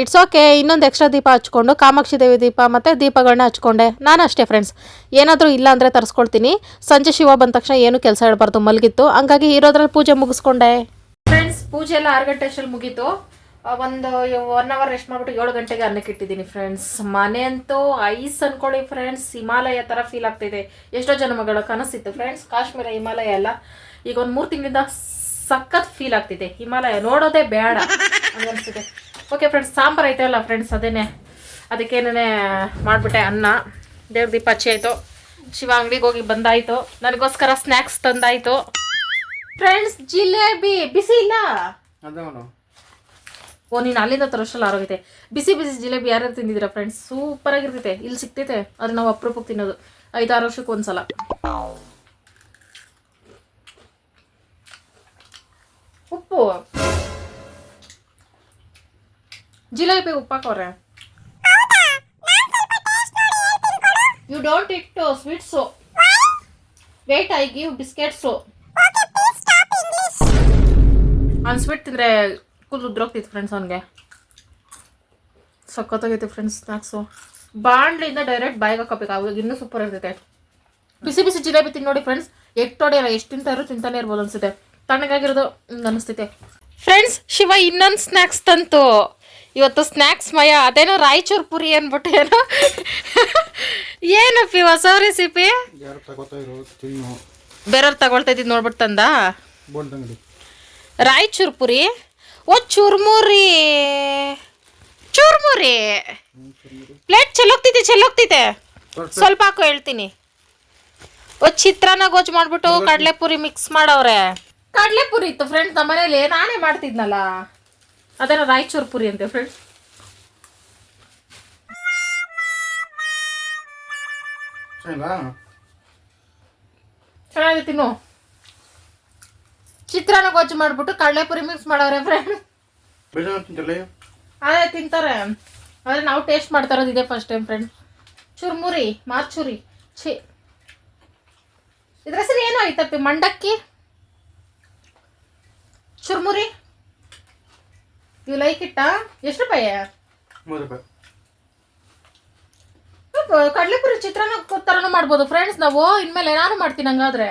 ಇಟ್ಸ್ ಓಕೆ ಇನ್ನೊಂದು ಎಕ್ಸ್ಟ್ರಾ ದೀಪ ಹಚ್ಕೊಂಡು, ಕಾಮಾಕ್ಷಿ ದೇವಿ ದೀಪ ಮತ್ತು ದೀಪಗಳನ್ನ ಹಚ್ಕೊಂಡೆ. ನಾನು ಅಷ್ಟೇ ಫ್ರೆಂಡ್ಸ್ ಏನಾದರೂ ಇಲ್ಲ ಅಂದರೆ ತರಿಸ್ಕೊಳ್ತೀನಿ. ಸಂಜೆ ಶಿವ ಬಂದ ತಕ್ಷಣ ಏನು ಕೆಲಸ ಇಡಬಾರ್ದು ಮಲಗಿತ್ತು. ಹಂಗಾಗಿ ಇರೋದ್ರಲ್ಲಿ ಪೂಜೆ ಮುಗಿಸ್ಕೊಂಡೆ. ಫ್ರೆಂಡ್ಸ್ ಪೂಜೆ ಎಲ್ಲ ಆರು ಗಂಟೆ ಅಷ್ಟರಲ್ಲಿ ಮುಗೀತು. ಒಂದು ಒನ್ ಅವರ್ ರೆಸ್ಟ್ ಮಾಡ್ಬಿಟ್ಟು ಏಳು ಗಂಟೆಗೆ ಅನ್ನಕ್ಕೆ ಇಟ್ಟಿದ್ದೀನಿ ಫ್ರೆಂಡ್ಸ್ ಮನೆ ಅಂತೂ ಐಸ್ ಅನ್ಕೊಳ್ಳಿ ಫ್ರೆಂಡ್ಸ್ ಹಿಮಾಲಯ ಥರ ಫೀಲ್ ಆಗ್ತಿದೆ. ಎಷ್ಟೋ ಜನ ಮಗಳ ಕನಸಿತ್ತು ಫ್ರೆಂಡ್ಸ್ ಕಾಶ್ಮೀರ, ಹಿಮಾಲಯ ಎಲ್ಲ. ಈಗ ಒಂದು ಮೂರು ತಿಂಗಳಿಂದ ಸಖತ್ ಫೀಲ್ ಆಗ್ತಿದೆ. ಹಿಮಾಲಯ ನೋಡೋದೇ ಬೇಡ ಅನಿಸ್ತಿದೆ ಓಕೆ ಫ್ರೆಂಡ್ಸ್ ಸಾಂಬಾರು ಐತೆ ಅಲ್ಲ ಫ್ರೆಂಡ್ಸ್ ಅದೇನೆ ಅದಕ್ಕೇನೇ ಮಾಡಿಬಿಟ್ಟೆ ಅನ್ನ. ದೇವ್ರ ದೀಪ ಹಚ್ಚಿ ಆಯಿತು. ಶಿವ ಅಂಗಡಿಗೆ ಹೋಗಿ ಬಂದಾಯ್ತು. ನನಗೋಸ್ಕರ ಸ್ನ್ಯಾಕ್ಸ್ ತಂದಾಯಿತು. ಫ್ರೆಂಡ್ಸ್ ಜಿಲೇಬಿ, ಬಿಸಿ ಇಲ್ಲ? ಓ ನೀನು ಅಲ್ಲಿಂದ ತರೋಷ್ಟಲ್ಲಿ ಆರೋಗೈತೆ ಬಿಸಿ ಬಿಸಿ ಜಿಲೇಬಿ ಯಾರ್ಯಾರು ತಿಂದಿದ್ದೀರಾ ಫ್ರೆಂಡ್ಸ್ ಸೂಪರ್ ಆಗಿರ್ತೈತೆ. ಇಲ್ಲಿ ಸಿಕ್ತೈತೆ ಅದು ನಾವು ಅಪರೂಪಕ್ಕೆ ತಿನ್ನೋದು. ಐದಾರು ವರ್ಷಕ್ಕೆ ಒಂದ್ಸಲ. ಉಪ್ಪು. Jalebi ಉಪ್ಪಾಕವ್ರೆ you don't eat sweets wait I give biscuits on sweet ತಿಂದರೆ ಕೂದಲು ಉದ್ರೋಗ್ತಿತ್ತು ಫ್ರೆಂಡ್ಸ್ ಅವನಿಗೆ. ಸಖತ್ತಾಗೈತೆ ಫ್ರೆಂಡ್ಸ್ ಸ್ನ್ಯಾಕ್ಸು ಬಾಂಡ್ಲಿಂದ ಡೈರೆಕ್ಟ್ ಬಾಯಿಗೆ ಹಾಕೋಬೇಕು ಅವಾಗ ಇನ್ನೂ ಸೂಪರ್ ಇರ್ತೈತೆ. ಬಿಸಿ ಬಿಸಿ ಜಿಲೇಬಿ ತಿಂದು ನೋಡಿ ಫ್ರೆಂಡ್ಸ್ ಎಷ್ಟು ಹೊಡೆಯಲ್ಲ ಎಷ್ಟು ತಿಂತಾರೋ ತಿಂತಾನೆ ಇರ್ಬೋದು ಅನ್ಸುತ್ತೆ. ತಣ್ಣಗಾಗಿರೋದು ಹಿಂಗೆ ಅನಿಸ್ತೈತೆ. ಫ್ರೆಂಡ್ಸ್ ಶಿವ ಇನ್ನೊಂದು ಸ್ನ್ಯಾಕ್ಸ್ ತಂತು. ಇವತ್ತು ಸ್ನ್ಯಾಕ್ಸ್ ಮಯ ಅದೇನೋ ರಾಯಚೂರ್ ಪುರಿ ಅಂದ್ಬಿಟ್ಟು ಏನು. ಏನಪ್ಪಿ ಹೊಸ ರೆಸಿಪಿ ಬೇರೆಯವ್ರು ತಗೊಳ್ತಾ ಇದ್ದಿದ್ದು ನೋಡ್ಬಿಟ್ಟು ತಂದ? ರಾಯಚೂರ್ ರಾಯಚೂರು ಪುರಿ? ಓ ಚುರ್ಮುರಿ. ಚುರ್ಮುರಿ. ಪ್ಲೇಟ್ ಚೆಲ್ಲೋಗ್ತೈತೆ ಚೆಲ್ಲೋಗ್ತೈತೆ ಸ್ವಲ್ಪ ಹಾಕು ಹೇಳ್ತೀನಿ. ಓ ಚಿತ್ರಾನ್ನ ಗೊಜ್ಜು ಮಾಡ್ಬಿಟ್ಟು ಕಡಲೆಪುರಿ ಮಿಕ್ಸ್ ಮಾಡವ್ರೆ. ಕಡಲೆಪುರಿ ಇತ್ತು ಫ್ರೆಂಡ್ ನಮ್ಮ ಮನೇಲಿ ನಾನೇ ಮಾಡ್ತಿದ್ನಲ್ಲ. ಅದನ್ನ ರಾಯಚೂರು ಪುರಿ ಅಂತೆ ಫ್ರೆಂಡ್ಸ್ ಸರಿನಾ ಚೆನ್ನಾಗಿದೆ ತಿನ್ನು. ಚಿತ್ರಾನ್ನ ಗೊಜ್ಜು ಮಾಡ್ಬಿಟ್ಟು ಕಡಲೆಪುರಿ ಮಿಕ್ಸ್ ಮಾಡವ್ರೆ ಫ್ರೆಂಡ್ ಅದೇ ತಿಂತಾರೆ. ಆದರೆ ನಾವು ಟೇಸ್ಟ್ ಮಾಡ್ತಾ ಇರೋದು ಇದೇ first time friend churmuri mortuary ಛಿ. ಇದ್ರ ಹೆಸರು ಏನೋ ಐತಪ್ಪಿ ಮಂಡಕ್ಕಿ? ಚುರ್ಮುರಿ? ಯು ಲೈಕ್ ಇಟ್ಟ ಎಷ್ಟು ರೂಪಾಯಿ? ಮೂರು ರೂಪಾಯಿ. ಕಡಲೆಪುರಿ ಚಿತ್ರಾನ್ನ ಥರನೂ ಮಾಡ್ಬೋದು ಫ್ರೆಂಡ್ಸ್ ನಾವು. ಇನ್ಮೇಲೆ ನಾನು ಮಾಡ್ತೀನಿ ಹಂಗಾದ್ರೆ.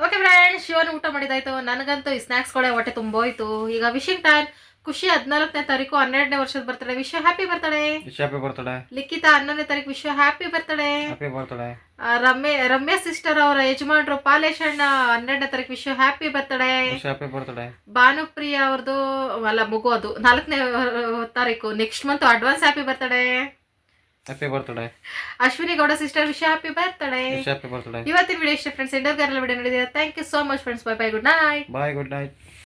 ಓಕೆ ಫ್ರೆಂಡ್ಸ್ ಶಿವನ್ ಊಟ ಮಾಡಿದಾಯ್ತು. ನನಗಂತೂ ಈ ಸ್ನ್ಯಾಕ್ಸ್ಗಳೇ ಹೊಟ್ಟೆ ತುಂಬೋಯ್ತು ಈಗ ವಿಶಿಂಗ್ ಟೈಮ್ ಖುಷಿ ಹದಿನಾಲ್ಕನೇ ತಾರೀಕು ಹನ್ನೆರಡನೇ ವರ್ಷದ ಬರ್ತಡೆ ವಿಶ್ವ ಹ್ಯಾಪಿ ಬರ್ತಡೆ ಹ್ಯಾಪಿ ಬರ್ತಡೆ ಲಿಖಿತ ಹನ್ನೊಂದನೇ ತಾರೀಕು wish you happy birthday happy birthday Ramya Ramya sister ಅವರ ಯಜಮಾನ್ರು ಪಾಲೇಶ್ ಅಣ್ಣ ಹನ್ನೆರಡನೇ ತಾರೀಕು wish you happy birthday happy birthday Bhanupriya ಅವ್ರದ್ದು ಅಲ್ಲ ಮಗು ಅದು ನಾಲ್ಕನೇ ತಾರೀಕು next month advance happy birthday happy birthday Ashwini Gowda sister wish you happy birthday happy birthday ಇವತ್ತಿನ ವಿಡಿಯೋ ಇಷ್ಟ ಫ್ರೆಂಡ್ಸ್ ಎಂಡರ್ ವಿಡಿಯೋ ನೋಡಿದ್ರೆ? Thank you so much friends bye bye good night bye good night